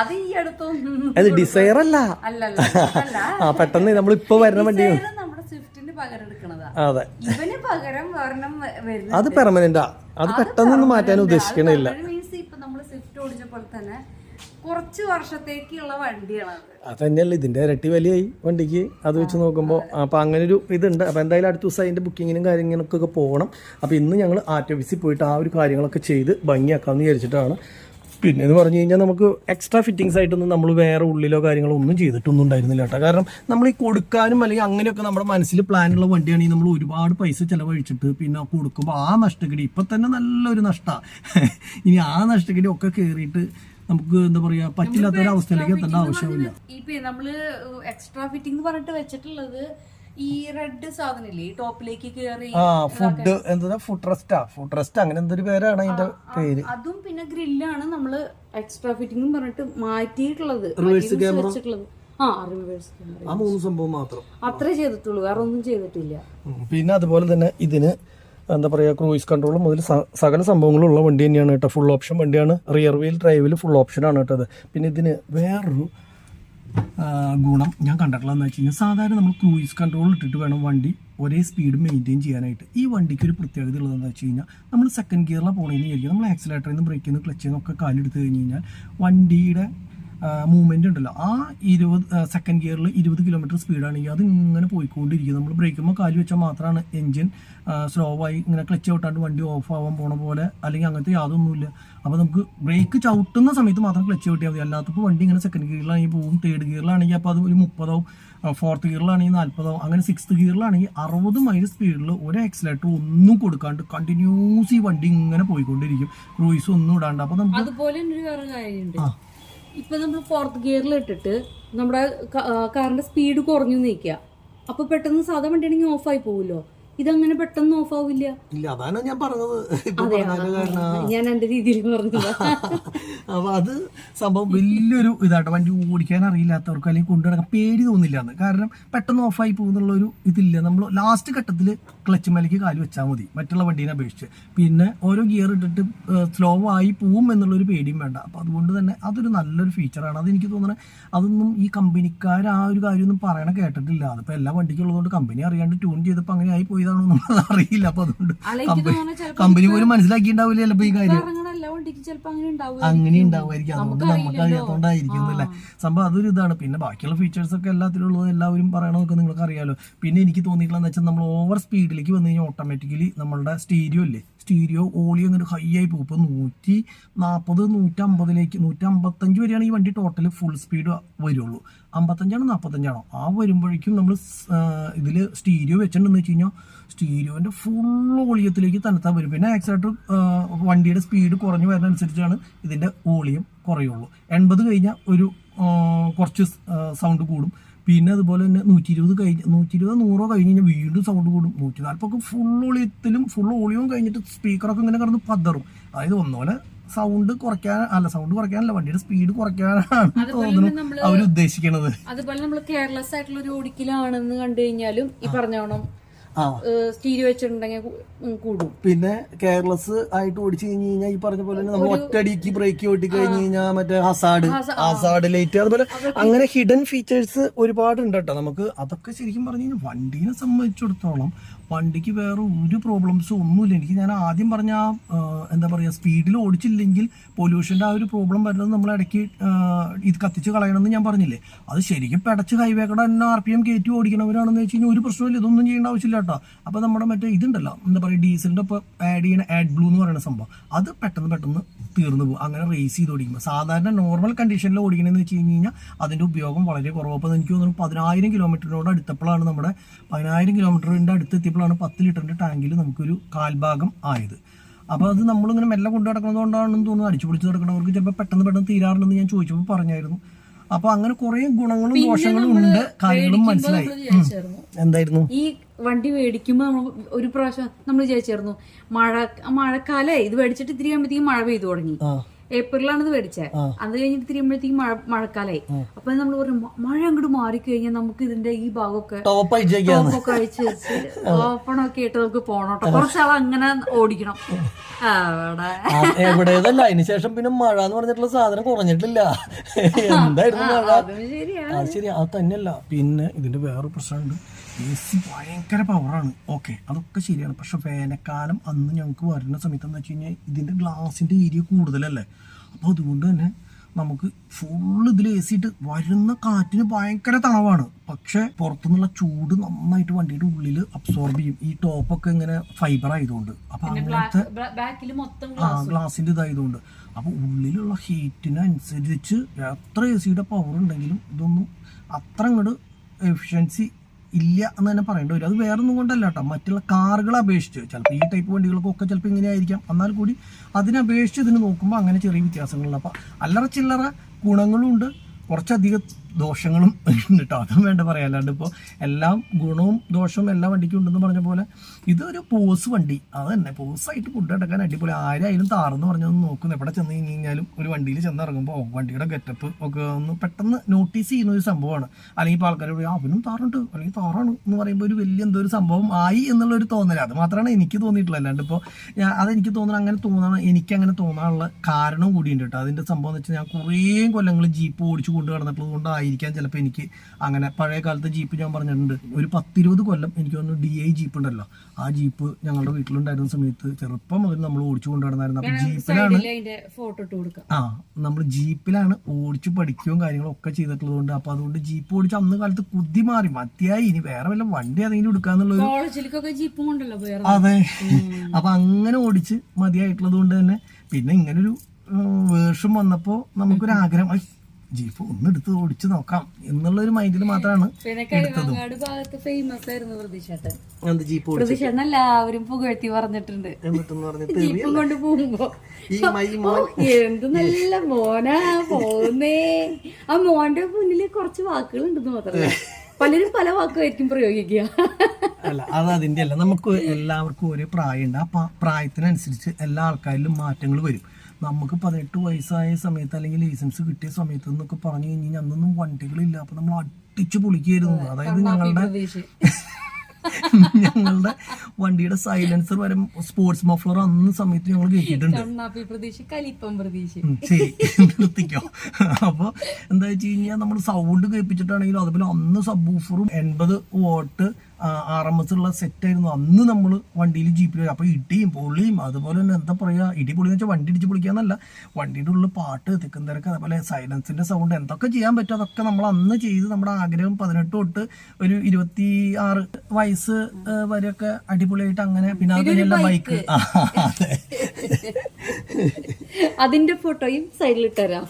അത് ഈ അടുത്തൊന്നും അത് ഡിസയർ അല്ല. ആ പെട്ടെന്ന് നമ്മൾ ഇപ്പൊ വരുന്ന വണ്ടി ഇത് നമ്മുടെ സ്വിഫ്റ്റിന് പകരം എടുക്കണതാ. അതെ. ഇവന് പകരം അത് പെർമനന്റാ അത് പെട്ടെന്നൊന്നും മാറ്റാൻ ഉദ്ദേശിക്കണില്ല മീൻസ് ഇപ്പൊ നമ്മൾ സ്വിഫ്റ്റ് ഓടിച്ച പോലെ തന്നെ കുറച്ച് വർഷത്തേക്കുള്ള വണ്ടിയാണ് ഇതിന്റെ തന്നെയല്ല ഇതിന്റെ ഇരട്ടി വലിയായി വണ്ടിക്ക്. അത് വെച്ച് നോക്കുമ്പോൾ അപ്പോൾ അങ്ങനെ ഒരു ഇതുണ്ട്. അപ്പോൾ എന്തായാലും അടുത്ത ദിവസം അതിന്റെ ബുക്കിങ്ങിനും കാര്യങ്ങൾക്കൊക്കെ പോകണം. അപ്പോൾ ഇന്ന് ഞങ്ങൾ ആർ ടി ഓഫീസിൽ പോയിട്ട് ആ ഒരു കാര്യങ്ങളൊക്കെ ചെയ്ത് ഭംഗിയാക്കാമെന്ന് വിചാരിച്ചിട്ടാണ് പിന്നെ എന്ന് പറഞ്ഞു കഴിഞ്ഞാൽ നമുക്ക് എക്സ്ട്രാ ഫിറ്റിങ്സ് ആയിട്ടൊന്നും നമ്മൾ വേറെ ഉള്ളിലോ കാര്യങ്ങളോ ഒന്നും ചെയ്തിട്ടൊന്നും ഉണ്ടായിരുന്നില്ല കേട്ടോ. കാരണം നമ്മൾ ഈ കൊടുക്കാനും അല്ലെങ്കിൽ അങ്ങനെയൊക്കെ നമ്മുടെ മനസ്സിൽ പ്ലാനുള്ള വണ്ടിയാണെങ്കിൽ നമ്മൾ ഒരുപാട് പൈസ ചിലവഴിച്ചിട്ട് പിന്നെ കൊടുക്കുമ്പോൾ ആ നഷ്ടക്കടി ഇപ്പം തന്നെ നല്ലൊരു നഷ്ടമാണ് ഇനി ആ നഷ്ടക്കടി ഒക്കെ കയറിയിട്ട് നമുക്ക് എന്താ പറയുക പറ്റില്ലാത്ത ഒരു അവസ്ഥയിലേക്ക് എത്തേണ്ട ആവശ്യമില്ല ഇപ്പൊ നമ്മൾ എക്സ്ട്രാ ഫിറ്റിംഗ് പറഞ്ഞിട്ട് വെച്ചിട്ടുള്ളത് ഈ റെഡ് സാധനല്ലേ ഈ ടോപ്പിലേക്ക് കയറി ആ ഫുഡ് എന്താ ഫുഡ് റെസ്റ്റാ ഫുഡ് റെസ്റ്റ് അങ്ങനെ എന്തൊരു പേരാണ് അതിന്റെ പേര്. അതും പിന്നെ ഗ്രില്ലാണ് നമ്മൾ എക്സ്ട്രാ ഫിറ്റിംഗ് പറഞ്ഞിട്ട് മാറ്റിയിട്ടുള്ളത്. Reverse മാറ്റി വെച്ചിട്ടുള്ളത്. ആ റിവേഴ്സ് ക്യാമറ ആ മൂന്ന് സംഭവം മാത്രം. അത്രേ ചെയ്തിട്ടുള്ളൂ. വേറെ ഒന്നും ചെയ്തിട്ടില്ല. പിന്നെ അതുപോലെ തന്നെ ഇതിന് എന്താ പറയുക ക്രൂയിസ് കൺട്രോൾ മുതൽ സകല സംഭവങ്ങളും ഉള്ള വണ്ടി തന്നെയാണ് കേട്ടോ. ഫുൾ ഓപ്ഷൻ വണ്ടിയാണ്. റിയർ വീൽ ഡ്രൈവിൽ ഫുൾ ഓപ്ഷനാണ് കേട്ടത് പിന്നെ ഇതിന് വേറൊരു ഗുണം ഞാൻ കണ്ടിട്ടുള്ളതെന്ന് വെച്ച് കഴിഞ്ഞാൽ സാധാരണ നമ്മൾ ക്രൂയിസ് കൺട്രോൾ ഇട്ടിട്ട് വേണം വണ്ടി ഒരേ സ്പീഡ് മെയിന്റെയിൻ ചെയ്യാനായിട്ട്. ഈ വണ്ടിക്ക് ഒരു പ്രത്യേകത ഉള്ളതെന്ന് വെച്ച് കഴിഞ്ഞാൽ നമ്മൾ സെക്കൻഡ് ഗിയറിലാണ് പോകണമെന്ന് വിചാരിക്കും. നമ്മൾ ആക്സിലേറ്ററിൽ നിന്ന് ബ്രേക്കിൽ നിന്ന് ക്ലച്ചിൽ നിന്നൊക്കെ കാലെടുത്ത് കഴിഞ്ഞ് കഴിഞ്ഞാൽ വണ്ടിയുടെ മൂവ്മെന്റ് ഉണ്ടല്ലോ. ആ ഇരുപത് സെക്കൻഡ് ഗിയറിൽ ഇരുപത് കിലോമീറ്റർ സ്പീഡാണെങ്കിൽ അത് ഇങ്ങനെ പോയിക്കൊണ്ടിരിക്കും നമ്മൾ ബ്രേക്കുമ്പോൾ കാൽ വെച്ചാൽ മാത്രമാണ് എഞ്ചിൻ സ്ലോ ആയി ഇങ്ങനെ ക്ലച്ച് ഔട്ടാണ്ട് വണ്ടി ഓഫ് ആവാൻ പോണ പോലെ അല്ലെങ്കിൽ അങ്ങനത്തെ യാതൊന്നുമില്ല. അപ്പോൾ നമുക്ക് ബ്രേക്ക് ചവിട്ടുന്ന സമയത്ത് മാത്രം ക്ലച്ച് ഔട്ടിയാൽ മതി. അല്ലാത്തപ്പോൾ വണ്ടി ഇങ്ങനെ സെക്കൻഡ് ഗിയറിലാണെങ്കിൽ പോകും തേർഡ് ഗിയറിലാണെങ്കിൽ അപ്പോൾ അത് ഒരു മുപ്പതാവും ഫോർത്ത് ഗിയറിലാണെങ്കിൽ നാൽപ്പതാവും അങ്ങനെ സിക്സ്ത് ഗിയറിലാണെങ്കിൽ അറുപത് മൈൽ സ്പീഡിൽ ഒരു ആക്സിലേറ്റർ ഒന്നും കൊടുക്കാണ്ട് കണ്ടിന്യൂസ് ഈ വണ്ടി ഇങ്ങനെ പോയിക്കൊണ്ടിരിക്കും. ക്രൂയിസ് ഒന്നും ഇടാണ്ട്. അപ്പോൾ നമുക്ക് അതുപോലെ തന്നെ ഒരു കാര്യമുണ്ട്. ഇപ്പൊ നമ്മൾ ഫോർത്ത് ഗിയറിൽ ഇട്ടിട്ട് നമ്മുടെ കാറിന്റെ സ്പീഡ് കുറഞ്ഞു നിൽക്കുക അപ്പോൾ പെട്ടെന്ന് സാധാ വണ്ടിയാണെങ്കിൽ ഓഫായി പോകുമല്ലോ ഇതങ്ങനെ പെട്ടെന്ന് ഓഫ് ആവില്ല ഇല്ല അതാണ് ഞാൻ പറഞ്ഞത്. അതെ ഞാൻ എന്റെ രീതിയിൽ പറഞ്ഞത് <laughs> അപ്പൊ അത് സംഭവം വലിയൊരു ഇതാട്ടോ. വണ്ടി ഓടിക്കാൻ അറിയില്ലാത്തവർക്ക് അല്ലെങ്കിൽ കൊണ്ടുനടക്കാൻ പേടി തോന്നില്ല എന്ന്. കാരണം പെട്ടെന്ന് ഓഫ് ആയി പോകുന്നുള്ള ഒരു ഇതില്ല. നമ്മൾ ലാസ്റ്റ് ഘട്ടത്തിൽ ക്ലച്ച് മേലേക്ക് കാൽ വെച്ചാൽ മതി. മറ്റുള്ള വണ്ടീനെ അപേക്ഷിച്ച്. പിന്നെ ഓരോ ഗിയർ ഇട്ടിട്ട് സ്ലോ ആയി പോവും എന്നുള്ളൊരു പേടിയും വേണ്ട. അപ്പൊ അതുകൊണ്ട് തന്നെ അതൊരു നല്ലൊരു ഫീച്ചറാണ് അത് എനിക്ക് തോന്നുന്നത് അതൊന്നും ഈ കമ്പനിക്കാർ ആ ഒരു കാര്യമൊന്നും പറയണ കേട്ടിട്ടില്ല. അതിപ്പോ എല്ലാ വണ്ടിക്കുള്ളതുകൊണ്ട് കമ്പനി അറിയാണ്ട് ട്യൂൺ ചെയ്തപ്പോൾ അങ്ങനെ ആയി നമ്മൾ അറിയില്ല. അപ്പൊ അതുകൊണ്ട് കമ്പനി പോലും മനസ്സിലാക്കിണ്ടാവില്ല ചിലപ്പോ ഈ കാര്യം? അങ്ങനെ ഉണ്ടാവും അങ്ങനെ ഉണ്ടാവുമായിരിക്കും. അതുകൊണ്ട് നമുക്ക്. അറിയാത്തോണ്ടായിരിക്കും അല്ലേ സംഭവം അതൊരു ഇതാണ്. പിന്നെ ബാക്കിയുള്ള ഫീച്ചേഴ്സ് ഒക്കെ എല്ലാത്തിലുള്ളത് എല്ലാവരും പറയണമൊക്കെ നിങ്ങൾക്ക് അറിയാലോ പിന്നെ എനിക്ക് തോന്നിയിട്ടുള്ളത് വെച്ചാൽ നമ്മൾ ഓവർ സ്പീഡിലേക്ക് വന്നു കഴിഞ്ഞാൽ ഓട്ടോമാറ്റിക്കലി നമ്മളുടെ സ്റ്റീരിയോ അല്ലേ സ്റ്റീരിയോ ഓളി അങ്ങനെ ഹൈ ആയി പോകും. ഇപ്പോൾ നൂറ്റി നാൽപ്പത് നൂറ്റമ്പതിലേക്ക് നൂറ്റമ്പത്തഞ്ച് വരെയാണ് ഈ വണ്ടി ടോട്ടൽ ഫുൾ സ്പീഡ് വരുള്ളൂ. അമ്പത്തഞ്ചാണോ നാൽപ്പത്തഞ്ചാണോ ആ വരുമ്പോഴേക്കും നമ്മൾ ഇതിൽ സ്റ്റീരിയോ വെച്ചിട്ടുണ്ടെന്ന് വെച്ച് കഴിഞ്ഞാൽ സ്റ്റീരിയോന്റെ ഫുൾ ഓളിയത്തിലേക്ക് തന്നെത്താൻ വരും. പിന്നെ ആക്സിലേറ്റർ വണ്ടിയുടെ സ്പീഡ് കുറഞ്ഞു വരുന്നതനുസരിച്ചാണ് ഇതിന്റെ ഓളിയം കുറയുള്ളൂ. എൺപത് കഴിഞ്ഞാൽ ഒരു കുറച്ച് സൗണ്ട് കൂടും. പിന്നെ അതുപോലെ തന്നെ നൂറ്റി ഇരുപത് കഴിഞ്ഞ് നൂറ്റി ഇരുപത് നൂറോ കഴിഞ്ഞ് കഴിഞ്ഞാൽ വീണ്ടും സൗണ്ട് കൂടും. നൂറ്റി നാൽപ്പൊക്കെ ഫുൾ ഓളിയത്തിലും ഫുൾ ഓളിയവും കഴിഞ്ഞിട്ട് സ്പീക്കറൊക്കെ ഇങ്ങനെ കിടന്ന് പതറും. അതായത് ഒന്നുപോലെ സൗണ്ട് കുറയ്ക്കാൻ അല്ല സൗണ്ട് കുറയ്ക്കാനല്ല വണ്ടിയുടെ സ്പീഡ് കുറയ്ക്കാനാണ് തോന്നുന്നു അവരുദ്ദേശിക്കുന്നത് അവർ ഉദ്ദേശിക്കണത് അതുപോലെ നമ്മൾ കെയർലെസ് ആയിട്ടുള്ള ഒരു ഓടിക്കലാണെന്ന് കണ്ടു കഴിഞ്ഞാലും ഈ പറഞ്ഞോണം സ്റ്റീരിയോ വെച്ചിട്ടുണ്ടെങ്കിൽ കൂടും. പിന്നെ കെയർലെസ് ആയിട്ട് ഓടിച്ചു കഴിഞ്ഞ് കഴിഞ്ഞാൽ ഈ പറഞ്ഞ പോലെ നമ്മൾ ഒറ്റടിക്ക് ബ്രേക്ക് ഓട്ടി കഴിഞ്ഞ് കഴിഞ്ഞാൽ മറ്റേ ഹസാഡ് ഹസാഡ് ലൈറ്റ് അതുപോലെ അങ്ങനെ ഹിഡൻ ഫീച്ചേഴ്സ് ഒരുപാട് ഉണ്ട് കേട്ടോ. നമുക്ക് അതൊക്കെ ശരിക്കും പറഞ്ഞു കഴിഞ്ഞാൽ വണ്ടീനെ സംബന്ധിച്ചിടത്തോളം വണ്ടിക്ക് വേറെ ഒരു പ്രോബ്ലംസും ഒന്നുമില്ല. എനിക്ക് ഞാൻ ആദ്യം പറഞ്ഞ എന്താ പറയുക സ്പീഡിൽ ഓടിച്ചില്ലെങ്കിൽ പൊല്യൂഷന്റെ ആ ഒരു പ്രോബ്ലം വരുന്നത് നമ്മൾ ഇടയ്ക്ക് ഇത് കത്തിച്ച് കളയണമെന്ന് ഞാൻ പറഞ്ഞില്ലേ? അത് ശരിക്കും പെടച്ച് ഹൈവേ കൂടെ തന്നെ ആർ പി എം കയറ്റി ഓടിക്കണവരാണെന്ന് വെച്ച് കഴിഞ്ഞാൽ ഒരു പ്രശ്നമില്ല ഇതൊന്നും ചെയ്യേണ്ട ആവശ്യമില്ല കേട്ടോ. അപ്പോൾ നമ്മുടെ മറ്റേ ഇതുണ്ടല്ലോ എന്താ പറയുക ഡീസലിന്റെ ഒപ്പം ആഡ് ചെയ്യണ ആഡ് ബ്ലൂ എന്ന് പറയുന്ന സംഭവം. അത് പെട്ടെന്ന് പെട്ടെന്ന് തീർന്നു പോകും. അങ്ങനെ റേസ് ചെയ്ത് ഓടിക്കുമ്പോൾ സാധാരണ നോർമൽ കണ്ടീഷനിൽ ഓടിക്കണമെന്ന് വെച്ച് കഴിഞ്ഞ് കഴിഞ്ഞാൽ അതിന്റെ ഉപയോഗം വളരെ കുറവ്. അപ്പോൾ എനിക്ക് തോന്നുന്നു പതിനായിരം കിലോമീറ്ററിനോട് അടുത്തപ്പോഴാണ് നമ്മുടെ പതിനായിരം കിലോമീറ്ററിന്റെ അടുത്ത് എത്തിയപ്പോഴാണ് പത്ത് ലിറ്ററിന്റെ ടാങ്കിൽ നമുക്കൊരു കാൽഭാഗം ആയത്. അപ്പോൾ അത് നമ്മളിങ്ങനെ മെല്ലെ കൊണ്ടു നടക്കുന്നത് കൊണ്ടാണെന്ന് തോന്നുന്നു. അടിച്ചു പിടിച്ച് നടക്കുന്നവർക്ക് ചിലപ്പോൾ പെട്ടെന്ന് പെട്ടെന്ന് തീരാറുണ്ടെന്ന് ഞാൻ ചോദിച്ചപ്പോൾ പറഞ്ഞായിരുന്നു. അപ്പോൾ അങ്ങനെ കുറേ ഗുണങ്ങളും ദോഷങ്ങളും ഉണ്ട്. കാര്യങ്ങളും മനസ്സിലായി. എന്തായിരുന്നു? ഈ വണ്ടി മേടിക്കുമ്പോ നമ്മൾ ഒരു പ്രാവശ്യം നമ്മൾ വിചാരിച്ചായിരുന്നു മഴ മഴക്കാലേ ഇത് മേടിച്ചിട്ട് ഇത്തിരി ആകുമ്പോഴത്തേക്കും മഴ പെയ്തു തുടങ്ങി. ഏപ്രിലാണ് ഇത് മേടിച്ചത് അത് കഴിഞ്ഞിട്ട് തിരിയുമ്പോഴത്തേക്കും മഴ മഴക്കാലായി. അപ്പൊ നമ്മൾ പറഞ്ഞു മഴ അങ്ങോട്ട് മാറിക്കഴിഞ്ഞാൽ നമുക്ക് ഇതിന്റെ ഈ ഭാഗമൊക്കെ ടോപ്പൊക്കെ അഴിച്ച് വെച്ച് ഓപ്പണൊക്കെ ആയിട്ട് നമുക്ക് പോണോട്ടോ കുറച്ചാൾ അങ്ങനെ ഓടിക്കണം. എവിടേതല്ല അതിനുശേഷം പിന്നെ മഴ എന്ന് പറഞ്ഞിട്ടുള്ള സാധനം കുറഞ്ഞിട്ടില്ല. എന്തായിരുന്നു മഴ? ശരി അത് തന്നെയല്ല. പിന്നെ ഇതിന്റെ വേറൊരു പ്രശ്നമുണ്ട്. എ സി ഭയങ്കര പവറാണ് ഓക്കെ അതൊക്കെ ശരിയാണ്. പക്ഷെ വേനൽക്കാലം അന്ന് ഞങ്ങൾക്ക് വരുന്ന സമയത്ത് എന്ന് വെച്ച് കഴിഞ്ഞാൽ ഇതിന്റെ ഗ്ലാസിന്റെ ഏരിയ കൂടുതലല്ലേ? അപ്പോൾ അതുകൊണ്ട് തന്നെ നമുക്ക് ഫുൾ ഇതിൽ എ സി ഇട്ട് വരുന്ന കാറ്റിന് ഭയങ്കര തണവാണ്. പക്ഷേ പുറത്തുനിന്നുള്ള ചൂട് നന്നായിട്ട് വണ്ടിയുടെ ഉള്ളിൽ അബ്സോർബ് ചെയ്യും. ഈ ടോപ്പൊക്കെ ഇങ്ങനെ ഫൈബർ ആയതുകൊണ്ട്. അപ്പൊ അങ്ങനത്തെ ആ ഗ്ലാസിന്റെ ഇതായതുകൊണ്ട്. അപ്പൊ ഉള്ളിലുള്ള ഹീറ്റിനനുസരിച്ച് എത്ര എ സിയുടെ പവർ ഉണ്ടെങ്കിലും ഇതൊന്നും അത്ര അങ്ങോട്ട് എഫിഷ്യൻസി ഇല്ല എന്ന് തന്നെ പറയേണ്ടി വരും. അത് വേറൊന്നും കൊണ്ടല്ല കേട്ടോ. മറ്റുള്ള കാറുകളെ അപേക്ഷിച്ച് ചിലപ്പോൾ ഈ ടൈപ്പ് വണ്ടികൾക്കൊക്കെ ചിലപ്പോൾ ഇങ്ങനെ ആയിരിക്കാം എന്നാൽ കൂടി അതിനപേക്ഷിച്ച് ഇതിന് നോക്കുമ്പോൾ അങ്ങനെ ചെറിയ വ്യത്യാസങ്ങളുണ്ട്. അപ്പോൾ അല്ലറ ചില്ലറ ഗുണങ്ങളുണ്ട്. കുറച്ചധികം ദോഷങ്ങളും ഉണ്ട്. കേട്ടോ അതും വേണ്ട പറയാം. അല്ലാണ്ട് ഇപ്പോൾ എല്ലാം ഗുണവും ദോഷവും എല്ലാ വണ്ടിക്കും ഉണ്ടെന്ന് പറഞ്ഞ പോലെ ഇതൊരു പോസ് വണ്ടി. അത് തന്നെ പോസായിട്ട് ഫുഡ് എടുക്കാൻ അടിപൊളി. ആരായാലും താറെന്ന് പറഞ്ഞൊന്ന് നോക്കുന്നു. എവിടെ ചെന്ന് കഴിഞ്ഞ് കഴിഞ്ഞാലും ഒരു വണ്ടിയിൽ ചെന്നിറങ്ങുമ്പോൾ വണ്ടിയുടെ ഗെറ്റപ്പ് ഒക്കെ ഒന്ന് പെട്ടെന്ന് നോട്ടീസ് ചെയ്യുന്ന ഒരു സംഭവമാണ്. അല്ലെങ്കിൽ ഇപ്പോൾ ആൾക്കാർ പറയും അവനും താറുണ്ട്. അല്ലെങ്കിൽ താറാണ്. എന്ന് പറയുമ്പോൾ ഒരു വലിയ എന്തോ ഒരു സംഭവം ആയി എന്നുള്ളൊരു തോന്നൽ അത് മാത്രമാണ് എനിക്ക് തോന്നിയിട്ടുള്ളത്. അല്ലാണ്ട് ഇപ്പോൾ ഞാൻ അതെനിക്ക് തോന്നണം അങ്ങനെ തോന്നണം എനിക്ക് അങ്ങനെ തോന്നാനുള്ള കാരണം കൂടിയുണ്ട് കേട്ടോ അതിന്റെ സംഭവം എന്ന് വെച്ചാൽ ഞാൻ കുറേ കൊല്ലങ്ങൾ ജീപ്പ് ഓടിച്ചു കൊണ്ട് നടന്നിട്ടുള്ളത് കൊണ്ടായിരിക്കാം ചിലപ്പോൾ എനിക്ക് അങ്ങനെ പഴയ കാലത്തെ ജീപ്പ് ഞാൻ പറഞ്ഞിട്ടുണ്ട്. ഒരു പത്തിരുപത് കൊല്ലം എനിക്ക് തോന്നുന്നു ഡി ഐ ജീപ്പ് ഉണ്ടല്ലോ. ആ ജീപ്പ് ഞങ്ങളുടെ വീട്ടിലുണ്ടായിരുന്ന സമയത്ത് ചെറുപ്പം മുതൽ നമ്മൾ ഓടിച്ചു കൊണ്ട് നടന്നായിരുന്നു. അപ്പോൾ ജീപ്പിലാണ് ആ നമ്മൾ ജീപ്പിലാണ് ഓടിച്ചു പഠിക്കുകയും കാര്യങ്ങളും ഒക്കെ ചെയ്തിട്ടുള്ളതുകൊണ്ട് അപ്പൊ അതുകൊണ്ട് ജീപ്പ് ഓടിച്ച് അന്ന് കാലത്ത് കുതി മാറി. മതിയായി. ഇനി വേറെ വല്ല വണ്ടി ഏതെങ്കിലും എടുക്കാന്നുള്ളത് അതെ. അപ്പൊ അങ്ങനെ ഓടിച്ച് മതിയായിട്ടുള്ളത് കൊണ്ട് തന്നെ പിന്നെ ഇങ്ങനൊരു വേർഷം വന്നപ്പോ നമുക്കൊരു ആഗ്രഹം "ഐ, ജീപ്പ് ഒന്ന് എടുത്ത് ഓടിച്ചു നോക്കാം എന്നുള്ള ഒരു മൈൻഡിൽ മാത്രമാണ് എന്ത് ജീപ്പ് എല്ലാവരും പുകഴ്ത്തി പറഞ്ഞിട്ടുണ്ട്. കൊണ്ട് പോകുമ്പോ. എന്ത് നല്ല മോനാ പോന്നേ ആ മോന്റെ മുന്നിൽ കുറച്ച് വാക്കുകൾ ഉണ്ടെന്ന് മാത്രമേ പലരും പല വാക്കുമായിരിക്കും പ്രയോഗിക്കുക. അല്ല അത് അതിന്റെ അല്ല. നമുക്ക് എല്ലാവർക്കും ഒരേ പ്രായമുണ്ട്. ആ പ്രായത്തിനനുസരിച്ച് എല്ലാ ആൾക്കാരിലും മാറ്റങ്ങൾ വരും. നമുക്ക് പതിനെട്ട് വയസ്സായ സമയത്ത് അല്ലെങ്കിൽ ലൈസൻസ് കിട്ടിയ സമയത്ത് എന്നൊക്കെ പറഞ്ഞു കഴിഞ്ഞാൽ അന്നൊന്നും വണ്ടികളില്ല. അപ്പൊ നമ്മൾ അടിച്ചു പൊളിക്കായിരുന്നു അതായത് ഞങ്ങളുടെ <laughs> ഞങ്ങളുടെ വണ്ടിയുടെ സൈലൻസർ വരെ സ്പോർട്സ് മഫ്ലർ അന്ന് സമയത്ത് ഞങ്ങൾ കേട്ടിട്ടുണ്ട്. ശരി. നിർത്തിക്കോ. അപ്പൊ എന്താ വെച്ച് കഴിഞ്ഞാൽ നമ്മൾ സൗണ്ട് കേൾപ്പിച്ചിട്ടാണെങ്കിലും അതുപോലെ അന്ന് സബ് എൺപത് വോട്ട് ആർ എം എസ് ഉള്ള സെറ്റ് ആയിരുന്നു. അന്ന് നമ്മൾ വണ്ടിയിൽ ജീപ്പിൽ അപ്പോൾ ഇടിയും പൊളിയും അതുപോലെ തന്നെ എന്താ പറയാ ഇടി പൊളിയെന്ന് വെച്ചാൽ വണ്ടി ഇടിച്ച് പൊളിക്കാന്നല്ല. വണ്ടിയുടെ ഉള്ളിൽ പാട്ട് തിക്കും തിരക്ക് അതുപോലെ സൈലൻസിന്റെ സൗണ്ട് എന്തൊക്കെ ചെയ്യാൻ പറ്റും അതൊക്കെ നമ്മൾ അന്ന് ചെയ്ത് നമ്മുടെ ആഗ്രഹം പതിനെട്ട് തൊട്ട് ഒരു ഇരുപത്തി ആറ് വയസ്സ് വരെയൊക്കെ അടിപൊളിയായിട്ട് അങ്ങനെ പിന്നെ അത് ബൈക്ക് അതെ. അതിന്റെ ഫോട്ടോയും സൈഡിൽ തരാം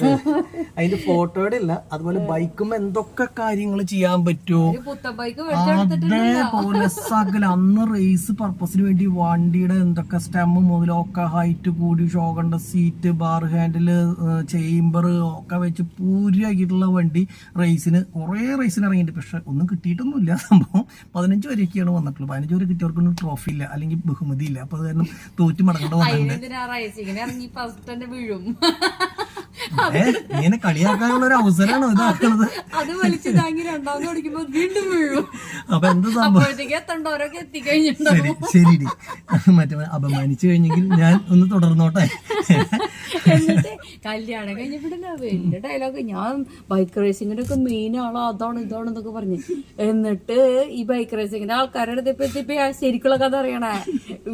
അതിന്റെ ഫോട്ടോയുടെ ഇല്ല അതുപോലെ ബൈക്കും എന്തൊക്കെ കാര്യങ്ങൾ ചെയ്യാൻ പറ്റുമോ അതേപോലെ സകല അന്ന് റേസ് പർപ്പസിന് വേണ്ടി വണ്ടിയുടെ എന്തൊക്കെ സ്റ്റെമ്മ് മുതലൊക്കെ ഹൈറ്റ് കൂടി ഷോകണ്ട സീറ്റ് ബാർ ഹാൻഡിൽ ചേംബർ ഒക്കെ വെച്ച് പൂരിയാക്കിയിട്ടുള്ള വണ്ടി റേസിന് കുറേ റേസിന് ഇറങ്ങിയിട്ട് പക്ഷെ ഒന്നും കിട്ടിയിട്ടൊന്നുമില്ല. സംഭവം പതിനഞ്ച് വരെയൊക്കെയാണ് വന്നിട്ടുള്ളത് പതിനഞ്ച് വരെ കിട്ടിയവർക്കൊന്നും ട്രോഫി ഇല്ല അല്ലെങ്കിൽ ബഹുമതി ഇല്ല. അപ്പൊ അത് കാരണം തോറ്റി മടങ്ങേണ്ട വന്നിട്ടുണ്ട് എന്തിനാ ഇറങ്ങി ഫസ്റ്റ് തന്നെ വീഴും. ഏ ഇങ്ങനെ കളിയാക്കാനുള്ള ഒരു അവസരമാണ് ഇതാക്കുന്നത് അത് വലിച്ചു താങ്ങി രണ്ടാമത് ഓടിക്കുമ്പോ വീണ്ടും വീഴും. അപ്പൊ എന്ത് സംഭവം? എത്തണ്ടോരൊക്കെ ശരി മറ്റേ അപമാനിച്ചു കഴിഞ്ഞെങ്കിൽ ഞാൻ ഒന്ന് തുടർന്നോട്ടെ? എന്നിട്ട് കല്യാണം കഴിഞ്ഞപ്പോഴല്ല വലിയ ഡയലോഗ് ഞാൻ ബൈക്ക് റേസിങ്ങിന്റെ ഒക്കെ മെയിൻ ആളോ അതാണ് ഇതാണ് എന്നൊക്കെ പറഞ്ഞു. എന്നിട്ട് ഈ ബൈക്ക് റേസിങ്ങിന്റെ ആൾക്കാരുടെ ഇപ്പൊ ശരിക്കുള്ള കഥ അറിയണേ.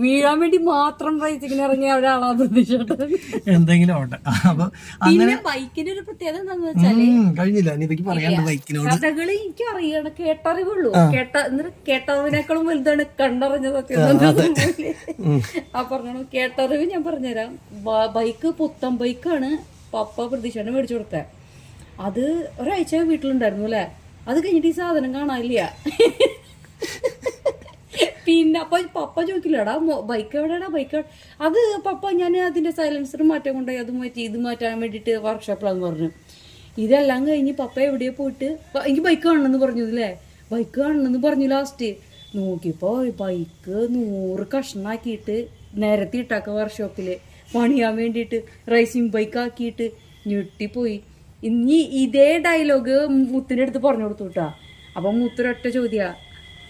വീഴാൻ വേണ്ടി മാത്രം റേസിങ്ങിന് ഇറങ്ങിയ ഒരാളാ പ്രതീക്ഷിച്ചിട്ട് എന്തെങ്കിലും ആവട്ടെ. അപ്പൊ പിന്നെ ബൈക്കിന്റെ ഒരു പ്രത്യേകത എന്താണെന്ന് വെച്ചാൽ കഴിഞ്ഞില്ല. നിതയ്ക്ക് പറയാണ്ട് ബൈക്കിനോട് കഥകൾ എനിക്ക് അറിയണം കേട്ടറിവുള്ളൂ. കേട്ട എന്നിട്ട് കേട്ടറിവിനേക്കാളും വലുതാണ് കണ്ടറിഞ്ഞതൊക്കെ ആ പറഞ്ഞു കേട്ടറിവ് ഞാൻ പറഞ്ഞുതരാം. ബൈക്ക് പുത്തൻ ബൈക്കാണ് പപ്പ പ്രതീക്ഷേനെ മേടിച്ചു കൊടുത്തത് അത് ഒരാഴ്ച വീട്ടിലുണ്ടായിരുന്നു അല്ലേ? അത് കഴിഞ്ഞിട്ട് ഈ സാധനം കാണാനില്ല. പിന്നെ അപ്പൊ പപ്പ ചോദിക്കില്ലടാ ബൈക്ക് എവിടെയാടാ? ബൈക്ക് അത് പപ്പ ഞാൻ അതിന്റെ സൈലൻസർ മാറ്റാൻ കൊണ്ടുപോയി അത് മാറ്റി ഇത് മാറ്റാൻ വേണ്ടിയിട്ട് വർക്ക്ഷോപ്പിലാന്ന് പറഞ്ഞു. ഇതെല്ലാം കഴിഞ്ഞ് പപ്പ എവിടെയോ പോയിട്ട് എനിക്ക് ബൈക്ക് കാണണമെന്ന് പറഞ്ഞു അല്ലേ ബൈക്ക് കാണണമെന്ന് പറഞ്ഞു ലാസ്റ്റ് നോക്കിയപ്പോ ബൈക്ക് നൂറ് കഷ്ണാക്കിയിട്ട് നിരത്തി ഇട്ടാക്ക വർക്ക്ഷോപ്പിൽ പണിയാൻ വേണ്ടിയിട്ട് റൈസിങ് ബൈക്ക് ആക്കിയിട്ട് ഞെട്ടിപ്പോയി. ഇനി ഇതേ ഡയലോഗ് മുത്തിന്റെ അടുത്ത് പറഞ്ഞു കൊടുത്തു കേട്ടോ അപ്പം മുത്തൊരൊറ്റ ചോദ്യമാണ്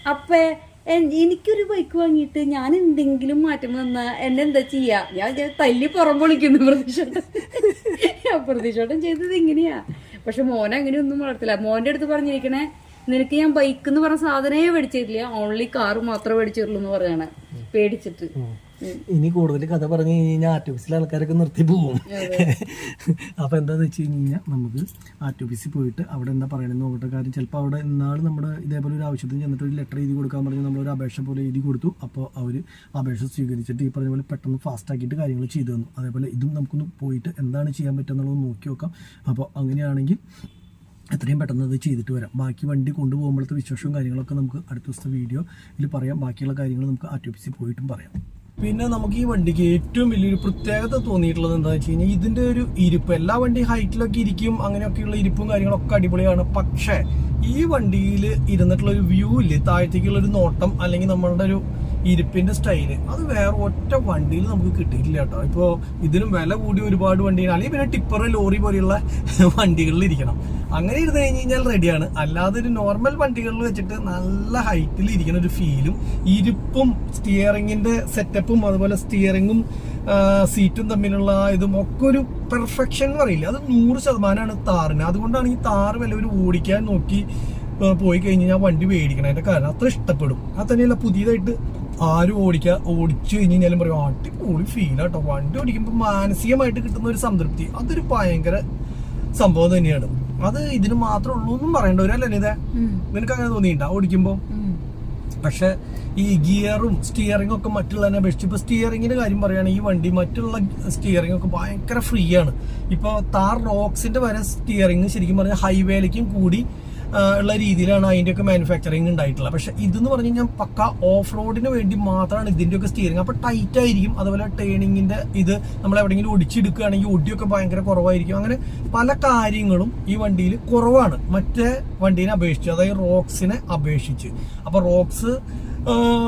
അപ്പേ എൻ- എനിക്കൊരു ബൈക്ക് വാങ്ങിയിട്ട് ഞാൻ എന്തെങ്കിലും മാറ്റം വന്നാൽ എന്നെ എന്താ ചെയ്യാ? ഞാൻ തല്ലി പുറം പൊളിക്കുന്നു പ്രതിഷേധം പ്രതിഷേധം ചെയ്തത് ഇങ്ങനെയാ. പക്ഷെ മോനെ അങ്ങനെയൊന്നും വളർത്തില്ല. മോന്റെ അടുത്ത് പറഞ്ഞിരിക്കണേ നിനക്ക് ഞാൻ ബൈക്ക് എന്ന് പറഞ്ഞ സാധനമേ മേടിച്ചിട്ടില്ല. ഓൺലി കാറ് മാത്രമേ മേടിച്ചിട്ടുള്ളൂ എന്ന് പറയണേ. പേടിച്ചിട്ട്. ഇനി കൂടുതൽ കഥ പറഞ്ഞു കഴിഞ്ഞാൽ ആർട്ടിഫിഷ്യൽ ആൾക്കാരൊക്കെ നിർത്തി പോകും. അപ്പൊ എന്താന്ന് വെച്ച് കഴിഞ്ഞാൽ നമുക്ക് ആർട്ടിഫിസിൽ പോയിട്ട് അവിടെ എന്താ പറയണെന്ന് നോക്കട്ടെ. കാര്യം ചിലപ്പോൾ അവിടെ ഇന്നാൾ നമ്മുടെ ഇതേപോലെ ഒരു ആവശ്യത്തിന് ചെന്നിട്ട് ഒരു ലെറ്റർ എഴുതി കൊടുക്കാൻ പറഞ്ഞ് നമ്മളൊരു അപേക്ഷ പോലെ എഴുതി കൊടുത്തു. അപ്പോൾ അവർ അപേക്ഷ സ്വീകരിച്ചിട്ട് ഈ പറഞ്ഞ പോലെ പെട്ടെന്ന് ഫാസ്റ്റ് ആക്കിയിട്ട് കാര്യങ്ങൾ ചെയ്തു തന്നു. അതേപോലെ ഇതും നമുക്കൊന്ന് പോയിട്ട് എന്താണ് ചെയ്യാൻ പറ്റഎന്നുള്ളത് നോക്കി നോക്കാം. അപ്പോൾ അങ്ങനെയാണെങ്കിൽ എത്രയും പെട്ടെന്ന് അത് ചെയ്തിട്ട് വരാം. ബാക്കി വണ്ടി കൊണ്ടുപോകുമ്പോഴത്തെ വിശേഷവും കാര്യങ്ങളൊക്കെ നമുക്ക് അടുത്ത ദിവസത്തെ വീഡിയോയിൽ പറയാം. ബാക്കിയുള്ള കാര്യങ്ങൾ നമുക്ക് ആർ ടി പോയിട്ടും പറയാം. പിന്നെ നമുക്ക് ഈ വണ്ടിക്ക് ഏറ്റവും വലിയൊരു പ്രത്യേകത തോന്നിയിട്ടുള്ളത് എന്താ വെച്ച് കഴിഞ്ഞാൽ ഇതിന്റെ ഒരു ഇരിപ്പ്. എല്ലാ വണ്ടി ഹൈറ്റിലൊക്കെ ഇരിക്കും അങ്ങനെയൊക്കെയുള്ള ഇരിപ്പും കാര്യങ്ങളൊക്കെ അടിപൊളിയാണ്. പക്ഷേ ഈ വണ്ടിയിൽ ഇരുന്നിട്ടുള്ള ഒരു വ്യൂ ഇല്ലേ? താഴത്തേക്കുള്ള ഒരു നോട്ടം അല്ലെങ്കിൽ നമ്മളുടെ ഒരു ഇരിപ്പിന്റെ സ്റ്റൈൽ അത് വേറെ ഒറ്റ വണ്ടിയിൽ നമുക്ക് കിട്ടിയിട്ടില്ല കേട്ടോ. ഇപ്പോ ഇതിലും വില കൂടി ഒരുപാട് വണ്ടികൾ അല്ലെങ്കിൽ പിന്നെ ടിപ്പർ ലോറി പോലെയുള്ള <laughs> വണ്ടികളിൽ ഇരിക്കണം. അങ്ങനെ ഇരുന്ന് കഴിഞ്ഞ് കഴിഞ്ഞാൽ റെഡിയാണ് അല്ലാതെ ഒരു നോർമൽ വണ്ടികളിൽ വെച്ചിട്ട് നല്ല ഹൈറ്റിൽ ഇരിക്കുന്ന ഒരു ഫീലും ഇരിപ്പും സ്റ്റിയറിംഗിന്റെ സെറ്റപ്പും അതുപോലെ സ്റ്റിയറിംഗും സീറ്റും തമ്മിലുള്ള ഇതും ഒക്കെ ഒരു പെർഫെക്ഷൻ എന്ന് പറയില്ല. അത് നൂറ് ശതമാനമാണ് താറിന് അതുകൊണ്ടാണ് ഈ താറ് വല്ലവരും ഓടിക്കാൻ നോക്കി പോയി കഴിഞ്ഞ് ഞാൻ വണ്ടി മേടിക്കണം അതിന്റെ കാരണം. അത്ര ഇഷ്ടപ്പെടും. അത് തന്നെയല്ല പുതിയതായിട്ട് ആരും ഓടിക്കുക ഓടിച്ചു കഴിഞ്ഞ് കഴിഞ്ഞാലും പറയും അടിപൊളി ഫീൽ ആട്ടോ. വണ്ടി ഓടിക്കുമ്പോൾ മാനസികമായിട്ട് കിട്ടുന്ന ഒരു സംതൃപ്തി. അതൊരു ഭയങ്കര സംഭവം തന്നെയാണ്. അത് ഇതിന് മാത്രമേ ഉള്ളൂ എന്നും പറയേണ്ട ഒരു അല്ലേ ഇതേ നിനക്ക് അങ്ങനെ തോന്നിയിട്ടുണ്ടോ ഓടിക്കുമ്പോൾ പക്ഷെ ഈ ഗിയറും സ്റ്റിയറിംഗും ഒക്കെ മറ്റുള്ളതിനെ അപേക്ഷിച്ച് ഇപ്പൊ സ്റ്റിയറിംഗിന്റെ കാര്യം പറയുകയാണെങ്കിൽ ഈ വണ്ടി മറ്റുള്ള സ്റ്റിയറിംഗ് ഒക്കെ ഭയങ്കര ഫ്രീ ആണ്. ഇപ്പൊ താർ റോക്സിന്റെ വരെ സ്റ്റിയറിംഗ് ശരിക്കും പറഞ്ഞാൽ ഹൈവേയിലേക്കും കൂടി ഉള്ള രീതിയിലാണ് അതിന്റെയൊക്കെ മാനുഫാക്ചറിങ് ഉണ്ടായിട്ടുള്ളത്. പക്ഷെ ഇതെന്ന് പറഞ്ഞു കഴിഞ്ഞാൽ പക്ക ഓഫ് റോഡിന് വേണ്ടി മാത്രമാണ് ഇതിന്റെയൊക്കെ സ്റ്റിയറിങ് അപ്പോൾ ടൈറ്റ് ആയിരിക്കും. അതുപോലെ ടേണിങ്ങിന്റെ ഇത് നമ്മൾ എവിടെയെങ്കിലും ഒടിച്ചെടുക്കുകയാണെങ്കിൽ ഒടിയൊക്കെ ഭയങ്കര കുറവായിരിക്കും. അങ്ങനെ പല കാര്യങ്ങളും ഈ വണ്ടിയിൽ കുറവാണ്. മറ്റേ വണ്ടീനെ അപേക്ഷിച്ച് അതായത് റോക്സിനെ അപേക്ഷിച്ച്. അപ്പോൾ റോക്സ്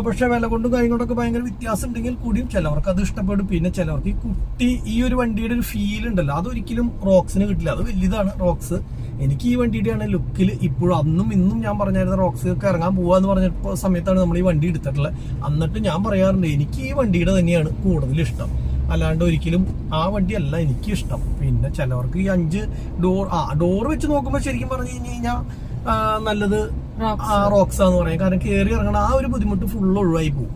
പക്ഷെ വില കൊണ്ടും കാര്യങ്ങളൊക്കെ ഭയങ്കര വ്യത്യാസം ഉണ്ടെങ്കിൽ കൂടിയും ചിലവർക്ക് അത് ഇഷ്ടപ്പെടും. പിന്നെ ചിലവർക്ക് ഈ കുട്ടി ഈ ഒരു വണ്ടിയുടെ ഒരു ഫീൽ ഉണ്ടല്ലോ അതൊരിക്കലും റോക്സിന് കിട്ടില്ല. അത് വലിയതാണ് റോക്സ് എനിക്ക് ഈ വണ്ടിയുടെയാണ് ലുക്കിൽ ഇപ്പോഴും അന്നും ഇന്നും ഞാൻ പറഞ്ഞായിരുന്നു റോക്സ് ഒക്കെ ഇറങ്ങാൻ പോവാന്ന് പറഞ്ഞ സമയത്താണ് നമ്മൾ ഈ വണ്ടി എടുത്തിട്ടുള്ളത്. എന്നിട്ട് ഞാൻ പറയാറുണ്ട് എനിക്ക് ഈ വണ്ടിയുടെ തന്നെയാണ് കൂടുതൽ ഇഷ്ടം. അല്ലാണ്ട് ഒരിക്കലും ആ വണ്ടിയല്ല എനിക്ക് ഇഷ്ടം പിന്നെ ചിലവർക്ക് ഈ അഞ്ച് ഡോർ ആ ഡോർ വെച്ച് നോക്കുമ്പോൾ ശരിക്കും പറഞ്ഞു കഴിഞ്ഞു കഴിഞ്ഞാൽ നല്ലത് ആ റോക്സ് എന്ന് പറയാം. കാരണം കയറി ഇറങ്ങണ ആ ഒരു ബുദ്ധിമുട്ട് ഫുൾ ഒഴിവായി പോകും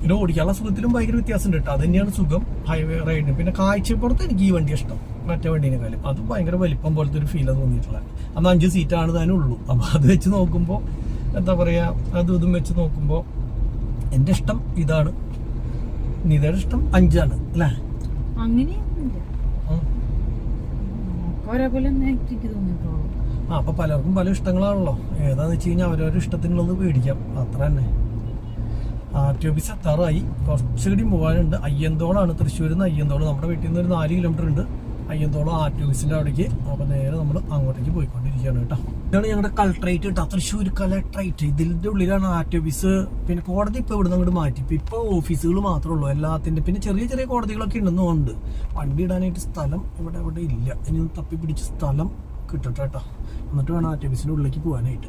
പിന്നെ ഓടിക്കാനുള്ള സുഖത്തിലും ഭയങ്കര വ്യത്യാസമുണ്ട് കേട്ടോ. അത് തന്നെയാണ് സുഖം ഹൈവേ റൈഡിന് പിന്നെ കാഴ്ചപ്പുറത്ത് എനിക്ക് ഈ വണ്ടി ഇഷ്ടം. മറ്റേ വണ്ടീനെക്കാളും അത് ഭയങ്കര വലിപ്പം പോലത്തെ ഒരു ഫീലാണ് തോന്നിയിട്ടുള്ളത്. അന്ന് അഞ്ച് സീറ്റാണ് തന്നെ ഉള്ളൂ. അപ്പൊ അത് വെച്ച് നോക്കുമ്പോൾ എന്താ പറയാ അത് ഇതും വെച്ച് നോക്കുമ്പോൾ എന്റെ ഇഷ്ടം ഇതാണ്. നിതയുടെ ഇഷ്ടം അഞ്ചാണ് അല്ലേ? ആ. അപ്പൊ പലർക്കും പല ഇഷ്ടങ്ങളാണല്ലോ. ഏതാന്ന് വെച്ച് കഴിഞ്ഞാൽ അവരവരുടെ ഇഷ്ടത്തിനുള്ളത് മേടിക്കാം. അത്ര തന്നെ. ആർ ടി ഓഫീസ് എത്താറായി കുറച്ചുകൂടി പോകാനുണ്ട് അയ്യന്തോളാണ് തൃശ്ശൂരിൽ നിന്ന് അയ്യന്തോൾ നമ്മുടെ വീട്ടിൽ നിന്ന് ഒരു നാല് കിലോമീറ്റർ ഉണ്ട്. അയ്യന്തോളം ആർ ടി ഓഫീസിന്റെ അവിടേക്ക്. അപ്പൊ നേരെ നമ്മൾ അങ്ങോട്ടേക്ക് പോയിക്കൊണ്ടിരിക്കുകയാണ് കേട്ടോ. ഇതാണ് ഞങ്ങളുടെ കളക്ട്രേറ്റ് കേട്ടോ തൃശ്ശൂർ കലക്ട്രേറ്റ് ഇതിന്റെ ഉള്ളിലാണ് ആർ ടി ഓഫീസ് പിന്നെ കോടതി ഇപ്പൊ ഇവിടെ അങ്ങോട്ട് മാറ്റി. ഇപ്പൊ ഓഫീസുകൾ മാത്രമേ ഉള്ളൂ. എല്ലാത്തിന്റെ പിന്നെ ചെറിയ ചെറിയ കോടതികളൊക്കെ ഉണ്ടെന്നുണ്ട് വണ്ടി ഇടാനായിട്ട് സ്ഥലം ഇവിടെ ഇവിടെ ഇല്ല. ഇനി ഒന്ന് തപ്പി പിടിച്ച സ്ഥലം കിട്ടട്ടെ കേട്ടോ. എന്നിട്ട് വേണം ആർ ടി ഉള്ളിലേക്ക് പോകാനായിട്ട്.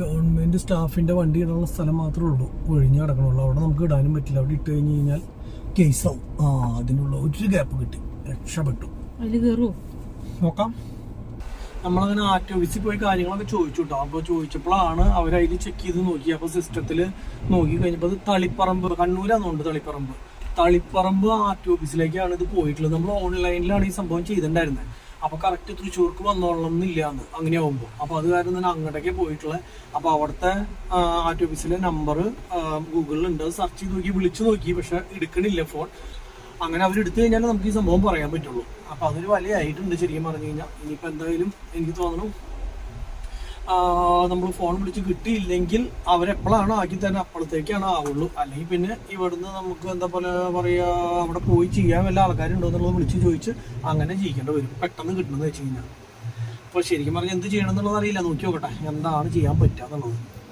ഗവൺമെന്റ് സ്റ്റാഫിന്റെ വണ്ടി ഇടാനുള്ള സ്ഥലം മാത്രമേ ഉള്ളൂ. ഒഴിഞ്ഞു കിടക്കണുള്ളൂ. അവിടെ നമുക്ക് ഇടാനും പറ്റില്ല. അവിടെ ഇട്ട് കഴിഞ്ഞ് കഴിഞ്ഞാൽ കേസാവും. ആ അതിനുള്ള ഒരു ഗ്യാപ്പ് കിട്ടി. രക്ഷപ്പെട്ടു. അതിൽ കയറുമോ നോക്കാം. നമ്മളങ്ങനെ ആർ ടി ഓഫീസിൽ പോയി കാര്യങ്ങളൊക്കെ ചോദിച്ചു കേട്ടോ അപ്പോൾ ചോദിച്ചപ്പോഴാണ് അവർ അതിൽ ചെക്ക് ചെയ്ത് നോക്കി. അപ്പോൾ സിസ്റ്റത്തിൽ നോക്കി കഴിഞ്ഞപ്പോൾ അത് തളിപ്പറമ്പ് കണ്ണൂരാന്നുണ്ട് തളിപ്പറമ്പ്. തളിപ്പറമ്പ് ആർ ടി ഓഫീസിലേക്കാണ് ഇത് പോയിട്ടുള്ളത്. നമ്മൾ ഓൺലൈനിലാണ് ഈ സംഭവം ചെയ്തിട്ടുണ്ടായിരുന്നത് അപ്പോൾ കറക്റ്റ് തൃശ്ശൂർക്ക് വന്നോളണം എന്നില്ലാന്ന് അങ്ങനെ ആവുമ്പോൾ അപ്പൊ അത് കാരണം തന്നെ അങ്ങോട്ടേക്ക് പോയിട്ടുള്ള. അപ്പൊ അവിടുത്തെ ആ ടി ഓഫീസിലെ നമ്പർ ഗൂഗിളിലുണ്ട്. സെർച്ച് ചെയ്ത് നോക്കി വിളിച്ചു നോക്കി പക്ഷെ എടുക്കണില്ല ഫോൺ അങ്ങനെ അവർ എടുത്തു കഴിഞ്ഞാൽ നമുക്ക് ഈ സംഭവം പറയാൻ പറ്റുള്ളൂ. അപ്പൊ അതൊരു വലിയ ആയിട്ടുണ്ട് ശരിക്കും പറഞ്ഞു കഴിഞ്ഞാൽ ഇനിയിപ്പോ എന്തായാലും എനിക്ക് തോന്നുന്നു നമ്മൾ ഫോൺ വിളിച്ച് കിട്ടിയില്ലെങ്കിൽ അവരെപ്പോഴാണോ ആക്കി തന്നെ അപ്പോഴത്തേക്കാണ് ആവുള്ളൂ. അല്ലെങ്കിൽ പിന്നെ ഇവിടുന്ന് നമുക്ക് എന്താ പോലെ പറയുക അവിടെ പോയി ചെയ്യാൻ വല്ല ആൾക്കാരുണ്ടോ എന്നുള്ളത് വിളിച്ച് ചോദിച്ച് അങ്ങനെ ചെയ്യിക്കേണ്ടി വരും. പെട്ടെന്ന് കിട്ടണമെന്ന് വെച്ച് കഴിഞ്ഞാൽ അപ്പോൾ ശരിക്കും പറഞ്ഞാൽ എന്ത് ചെയ്യണം എന്നുള്ളത് അറിയില്ല. നോക്കി നോക്കട്ടെ. എന്താണ് ചെയ്യാൻ പറ്റുക എന്നുള്ളത്.